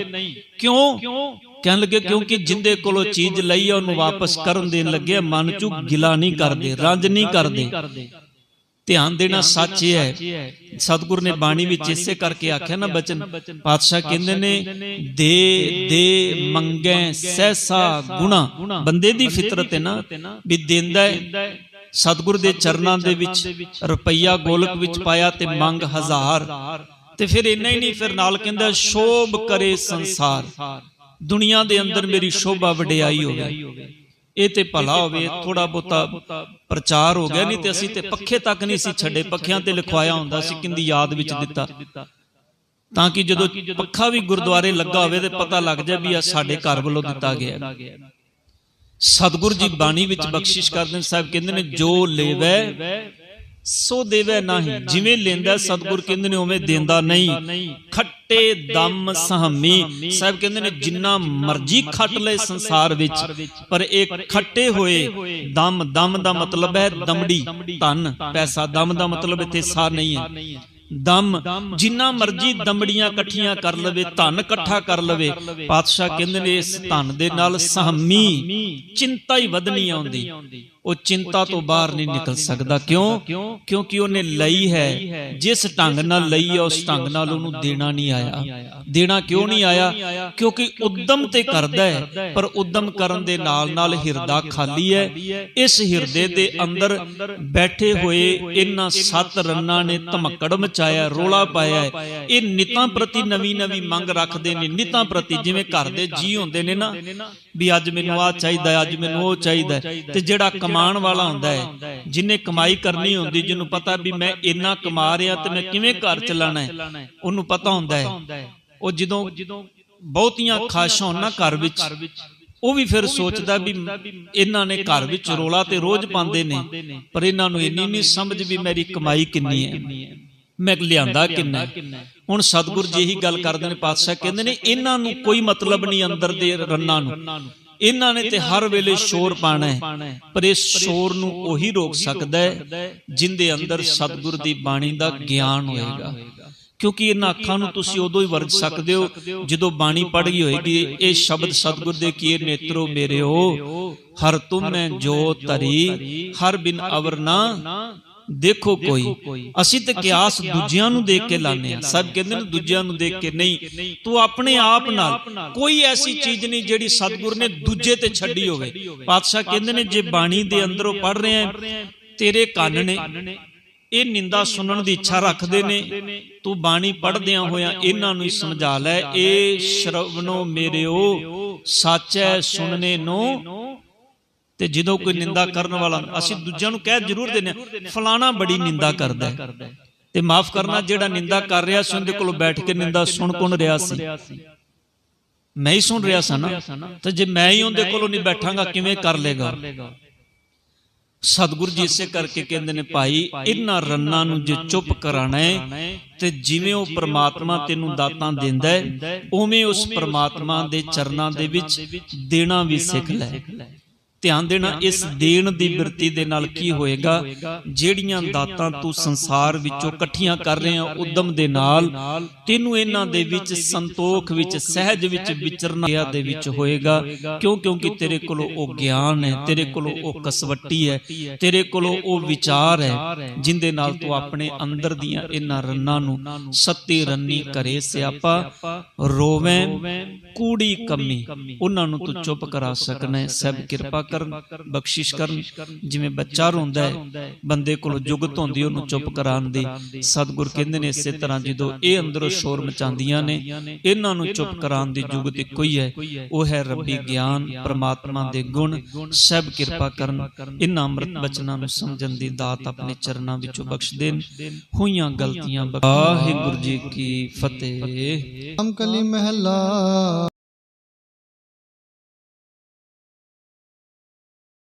ਕਿਉਂ? ਕਹਿਣ ਲੱਗੇ ਕਿਉਂਕਿ ਜਿੰਦੇ ਕੋਲੋਂ ਚੀਜ਼ ਲਈ ਆ ਉਹਨੂੰ ਵਾਪਸ ਕਰਨ ਦੇਣ ਲੱਗੇ ਮਨ 'ਚ ਗਿਲਾ ਨਹੀਂ ਕਰਦੇ ਰੰਜ ਨਹੀਂ ਕਰਦੇ। ਧਿਆਨ ਦੇਣਾ ਸੱਚ ਇਹ ਹੈ। ਸਤਿਗੁਰ ਨੇ ਬਾਣੀ ਵਿੱਚ ਇਸੇ ਕਰਕੇ ਆਖਿਆ ਨਾ ਬਚਨ ਪਾਤਸ਼ਾਹ ਕਹਿੰਦੇ ਨੇ ਦੇ ਦੇ ਮੰਗੈ ਸਹਿਸਾ ਗੁਣਾ। ਬੰਦੇ ਦੀ ਫਿਤਰਤ ਹੈ ਨਾ ਵੀ ਦਿੰਦਾ ਹੈ। ਸਤਿਗੁਰ ਦੇ ਚਰਨਾਂ ਦੇ ਵਿੱਚ ਰੁਪਈਆ ਗੋਲਕ ਵਿੱਚ ਪਾਇਆ ਤੇ ਮੰਗ ਹਜ਼ਾਰ। ਤੇ ਫਿਰ ਇੰਨਾ ਹੀ ਨਹੀਂ ਫਿਰ ਨਾਲ ਕਹਿੰਦਾ ਸ਼ੋਭ ਕਰੇ ਸੰਸਾਰ। ਦੁਨੀਆ ਦੇ ਅੰਦਰ ਮੇਰੀ ਸ਼ੋਭਾ ਵਡਿਆਈ ਹੋਵੇ। ਇਹ ਤੇ ਭਲਾ ਹੋਵੇ ਥੋੜਾ ਬੋਤਾ ਪ੍ਰਚਾਰ ਹੋ ਗਿਆ ਨਹੀਂ ਤੇ ਅਸੀਂ ਤੇ ਪੱਖੇ ਤੱਕ ਨਹੀਂ ਸੀ ਛੱਡੇ ਪੱਖਿਆਂ ਤੇ ਲਿਖਵਾਇਆ ਹੁੰਦਾ ਸੀ ਕਿੰਦੀ ਯਾਦ ਵਿੱਚ ਦਿੱਤਾ। ਤਾਂ ਕਿ ਜਦੋਂ ਪੱਖਾ ਵੀ ਗੁਰਦੁਆਰੇ ਲੱਗਾ ਹੋਵੇ ਤੇ ਪਤਾ ਲੱਗ ਜਾਏ ਵੀ ਆ ਸਾਡੇ ਘਰ ਵੱਲੋਂ ਦਿੱਤਾ ਗਿਆ। ਸਤਿਗੁਰ ਜੀ ਬਾਣੀ ਵਿੱਚ ਬਖਸ਼ਿਸ਼ ਕਰਦੇ ਨੇ ਸਾਹਿਬ ਕਹਿੰਦੇ ਨੇ ਜੋ ਲੇਵੈ ਸੋ ਦੇਵੈ ਨਹੀਂ। ਜਿਵੇਂ ਲੈਂਦਾ ਸਤਿਗੁਰ ਕਹਿੰਦੇ ਨੇ ਉਵੇਂ ਦਿੰਦਾ ਨਹੀਂ। ਖੱਟੇ ਦਮ ਸਹਮੀ। ਸਾਹਿਬ ਕਹਿੰਦੇ ਨੇ ਜਿੰਨਾ ਮਰਜ਼ੀ ਖੱਟ ਲੈ ਸੰਸਾਰ ਵਿੱਚ, ਪਰ ਇਹ ਖੱਟੇ ਹੋਏ। ਦਮ ਦਮ ਦਾ ਮਤਲਬ ਹੈ ਦਮੜੀ, ਧਨ, ਪੈਸਾ। ਦਮ ਦਾ ਮਤਲਬ ਇੱਥੇ ਸਾਰ ਨਹੀਂ ਹੈ। ਦਮ, ਜਿੰਨਾ ਮਰਜ਼ੀ ਦਮੜੀਆਂ ਇਕੱਠੀਆਂ ਕਰ ਲਵੇ, ਧਨ ਇਕੱਠਾ ਕਰ ਲਵੇ, ਪਾਤਸ਼ਾਹ ਕਹਿੰਦੇ ਨੇ ਇਸ ਧਨ ਦੇ ਨਾਲ ਸਹਮੀ। ਚਿੰਤਾ ਹੀ ਵਧਣੀ ਆਉਂਦੀ। ਉਹ ਚਿੰਤਾ ਤੋਂ ਬਾਹਰ ਨਹੀਂ ਨਿਕਲ ਸਕਦਾ। ਕਿਉਂ? ਕਿਉਂਕਿ ਉਹਨੇ ਲਈ ਹੈ। ਜਿਸ ਢੰਗ ਨਾਲ ਲਈ ਹੈ ਉਸ ਢੰਗ ਨਾਲ ਉਹਨੂੰ ਦੇਣਾ ਨਹੀਂ ਆਇਆ। ਦੇਣਾ ਕਿਉਂ ਨਹੀਂ ਆਇਆ? ਕਿਉਂਕਿ ਉਦਮ ਤੇ ਕਰਦਾ ਹੈ। ਪਰ ਉਦਮ ਕਰਨ ਦੇ ਨਾਲ ਨਾਲ ਹਿਰਦਾ ਖਾਲੀ ਹੈ। ਇਸ ਹਿਰਦੇ ਦੇ ਅੰਦਰ ਬੈਠੇ ਹੋਏ ਇਹਨਾਂ ਸੱਤ ਰੰਨਾਂ ਨੇ ਧਮਕੜ ਮਚਾਇਆ ਰੋਲਾ ਪਾਇਆ। ਹੈ। ਇਹ ਨਿਤਾਂ ਪ੍ਰਤੀ ਨਵੀਂ ਨਵੀਂ ਮੰਗ ਰੱਖਦੇ ਨੇ ਨਿਤਾਂ ਪ੍ਰਤੀ ਜਿਵੇਂ ਘਰ ਦੇ ਜੀ ਹੁੰਦੇ ਨੇ ਨਾ। ਵੀ ਅੱਜ ਮੈਨੂੰ ਆਹ ਚਾਹੀਦਾ, ਅੱਜ ਮੈਨੂੰ ਉਹ ਚਾਹੀਦਾ ਤੇ ਜਿਹੜਾ ਕਮਾਉਣ ਵਾਲਾ ਹੁੰਦਾ ਹੈ ਜਿਨੇ ਕਮਾਈ ਕਰਨੀ ਹੁੰਦੀ, ਜਿਹਨੂੰ ਪਤਾ ਵੀ ਮੈਂ ਇੰਨਾ ਕਮਾ ਰਿਹਾ ਤੇ ਮੈਂ ਕਿਵੇਂ ਘਰ ਚਲਾਣਾ ਹੈ, ਉਹਨੂੰ ਪਤਾ ਹੁੰਦਾ ਹੈ। ਉਹ ਜਦੋਂ ਬਹੁਤੀਆਂ ਖਾਸ਼ਾਂ ਹੋਣ ਨਾ ਘਰ ਵਿੱਚ, ਉਹ ਵੀ ਫਿਰ ਸੋਚਦਾ ਵੀ ਇਹਨਾਂ ਨੇ ਘਰ ਵਿੱਚ ਰੋਲਾ ਤੇ ਰੋਜ਼ ਪਾਉਂਦੇ ਨੇ, ਪਰ ਇਹਨਾਂ ਨੂੰ ਇੰਨੀ ਨਹੀਂ ਸਮਝ ਵੀ ਮੇਰੀ ਕਮਾਈ ਕਿੰਨੀ ਹੈ। ਮੈਂ ਲਿਆਂਦਾ ਕਿੰਨਾ। ਹੁਣ ਸਤਿਗੁਰ ਜੀ ਇਹੀ ਗੱਲ ਕਰਦੇ ਨੇ ਪਾਤਸ਼ਾਹ ਕਹਿੰਦੇ ਨੇ ਇਹਨਾਂ ਨੂੰ ਕੋਈ ਮਤਲਬ ਨਹੀਂ ਅੰਦਰ ਦੇ ਰੰਨਾਂ ਨੂੰ। ਇਹਨਾਂ ਨੇ ਤੇ ਹਰ ਵੇਲੇ ਸ਼ੋਰ ਪਾਣਾ ਹੈ। ਪਰ ਇਸ ਸ਼ੋਰ ਨੂੰ ਉਹੀ ਰੋਕ ਸਕਦਾ ਹੈ ਜਿੰਦੇ ਅੰਦਰ ਸਤਿਗੁਰ ਦੀ ਬਾਣੀ ਦਾ ਗਿਆਨ ਹੋਏਗਾ। ਕਿਉਂਕਿ ਇਹਨਾਂ ਅੱਖਾਂ ਨੂੰ ਤੁਸੀਂ ਉਦੋਂ ਹੀ ਵਰਜ ਸਕਦੇ ਹੋ ਜਦੋਂ ਬਾਣੀ ਪੜ ਗਈ ਹੋਏਗੀ ਇਹ ਸ਼ਬਦ ਸਤਿਗੁਰ ਦੇ ਕੀਏ ਨੇਤਰੋ ਮੇਰਿਓ ਹਰ ਤੁਮੈ ਜੋ ਤਰੀ ਹਰ ਬਿਨ ਅਵਰ ਨਾ ਦੇਖੋ ਕੋਈ। ਅਸੀਂ ਤੇ ਕਿਆਸ ਦੂਜਿਆਂ ਨੂੰ ਦੇਖ ਕੇ ਲਾਣੇ ਆ ਸਭ ਕਹਿੰਦੇ ਨੇ ਦੂਜਿਆਂ ਨੂੰ ਦੇਖ ਕੇ ਨਹੀਂ। ਤੂੰ ਆਪਣੇ ਆਪ ਨਾਲ ਕੋਈ ਐਸੀ ਚੀਜ਼ ਨਹੀਂ ਜਿਹੜੀ ਸਤਿਗੁਰ ਨੇ ਦੂਜੇ ਤੇ ਛੱਡੀ ਹੋਵੇ। ਪਾਤਸ਼ਾਹ ਕਹਿੰਦੇ ਨੇ ਜੇ ਬਾਣੀ ਦੇ ਅੰਦਰੋਂ ਪੜ ਰਹੇ ਆ ਤੇਰੇ ਕੰਨ ਨੇ ਇਹ ਨਿੰਦਾ ਸੁਣਨ ਦੀ ਇੱਛਾ ਰੱਖਦੇ ਨੇ। ਤੂੰ ਬਾਣੀ ਪੜਦਿਆਂ ਹੋਇਆਂ ਇਹਨਾਂ ਨੂੰ ਹੀ ਸਮਝਾ ਲੈ। ਇਹ ਸ਼ਰਵਨੋ ਮੇਰਿਓ ਸੱਚੈ ਸੁਣਨੇ ਨੂੰ ਤੇ ਜਦੋਂ ਕੋਈ ਨਿੰਦਾ ਕਰਨ ਵਾਲਾ ਅਸੀਂ ਦੂਜਿਆਂ ਨੂੰ ਕਹਿ ਜ਼ਰੂਰ ਦਿੰਦੇ ਹਾਂ ਫਲਾਣਾ ਬੜੀ ਨਿੰਦਾ ਕਰਦਾ ਤੇ ਮਾਫ ਕਰਨਾ ਜਿਹੜਾ ਨਿੰਦਾ ਕਰ ਰਿਹਾ ਸੀ ਉਹਦੇ ਕੋਲ ਬੈਠ ਕੇ ਨਿੰਦਾ ਸੁਣ ਕੌਣ ਰਿਹਾ ਸੀ? ਮੈਂ ਹੀ ਸੁਣ ਰਿਹਾ ਸਾਂ ਨਾ। ਤੇ ਜੇ ਮੈਂ ਹੀ ਉਹਦੇ ਕੋਲੋਂ ਨਹੀਂ ਬੈਠਾਂਗਾ ਕਿਵੇਂ ਕਰ ਲੇਗਾ? ਸਤਿਗੁਰੂ ਜੀ ਇਸੇ ਕਰਕੇ ਕਹਿੰਦੇ ਨੇ ਭਾਈ ਇਹਨਾਂ ਰੰਨਾਂ ਨੂੰ ਜੇ ਚੁੱਪ ਕਰਾਣਾ ਹੈ ਤੇ ਜਿਵੇਂ ਉਹ ਪ੍ਰਮਾਤਮਾ ਤੈਨੂੰ ਦਾਤਾਂ ਦਿੰਦਾ ਹੈ ਉਵੇਂ ਉਸ ਪ੍ਰਮਾਤਮਾ ਦੇ ਚਰਨਾਂ ਦੇ ਵਿੱਚ ਦੇਣਾ ਵੀ ਸਿੱਖ ਲੈ ਧਿਆਨ ਦੇਣਾ ਇਸ ਦੇਣ ਦੀ ਬਿਰਤੀ ਦੇ ਨਾਲ ਕੀ ਹੋਏਗਾ? ਜਿਹੜੀਆਂ ਦਾਤਾਂ ਤੂੰ ਸੰਸਾਰ ਵਿੱਚੋਂ ਇਕੱਠੀਆਂ ਕਰ ਰਿਹਾ ਉਦਮ ਦੇ ਨਾਲ ਤੈਨੂੰ ਇਹਨਾਂ ਦੇ ਵਿੱਚ ਸੰਤੋਖ ਵਿੱਚ ਸਹਿਜ ਵਿੱਚ ਵਿਚਰਨਾ ਦੇ ਵਿੱਚ ਹੋਏਗਾ। ਕਿਉਂ? ਕਿਉਂਕਿ ਤੇਰੇ ਕੋਲ ਉਹ ਗਿਆਨ ਹੈ ਤੇਰੇ ਕੋਲ ਉਹ ਕਸਵੱਟੀ ਹੈ ਤੇਰੇ ਕੋਲ ਉਹ ਵਿਚਾਰ ਹੈ ਜਿੰਦੇ ਨਾਲ ਤੂੰ ਆਪਣੇ ਅੰਦਰ ਦੀਆਂ ਇਹਨਾਂ ਰੰਨਾਂ ਨੂੰ ਸੱਤੀ ਰੰਨੀ ਕਰੇ ਸਿਆਪਾ ਰੋਵੇਂ ਕੂੜੀ ਕਮੀ। ਉਹਨਾਂ ਨੂੰ ਤੂੰ ਚੁੱਪ ਕਰਾ ਸਕਣਾ ਹੈ ਸਭ ਕਿਰਪਾ ਕਰਨ ਬਖਸ਼ਿਸ਼ ਕਰਨ ਜਿਵੇਂ ਬੱਚਾ ਰੋਂਦਾ ਹੈ ਬੰਦੇ ਕੋਲ ਜੁਗਤ ਹੁੰਦੀ ਉਹਨੂੰ ਚੁੱਪ ਕਰਾਉਣ ਦੀ। ਸਤਿਗੁਰ ਕਹਿੰਦੇ ਨੇ ਇਸੇ ਤਰ੍ਹਾਂ ਜਦੋਂ ਇਹ ਅੰਦਰੋਂ ਸ਼ੋਰ ਮਚਾਉਂਦੀਆਂ ਨੇ ਇਹਨਾਂ ਨੂੰ ਚੁੱਪ ਕਰਾਉਣ ਦੀ ਜੁਗਤ ਇੱਕੋ ਹੀ ਹੈ। ਉਹ ਹੈ ਰੱਬੀ ਗਿਆਨ ਪ੍ਰਮਾਤਮਾ ਦੇ ਗੁਣ ਸਭ ਕਿਰਪਾ ਕਰਨ। ਇਹਨਾਂ ਅੰਮ੍ਰਿਤ ਬਚਨਾਂ ਨੂੰ ਸਮਝਣ ਦੀ ਦਾਤ ਆਪਣੇ ਚਰਨਾਂ ਵਿੱਚੋਂ ਬਖਸ਼ ਦੇਣ। ਹੋਈਆਂ ਗਲਤੀਆਂ ਵਾਹਿਗੁਰੂ ਜੀ ਕੀ ਫਤਿਹ। ਰਾਮ ਕਲੀ ਮਹਿਲਾ।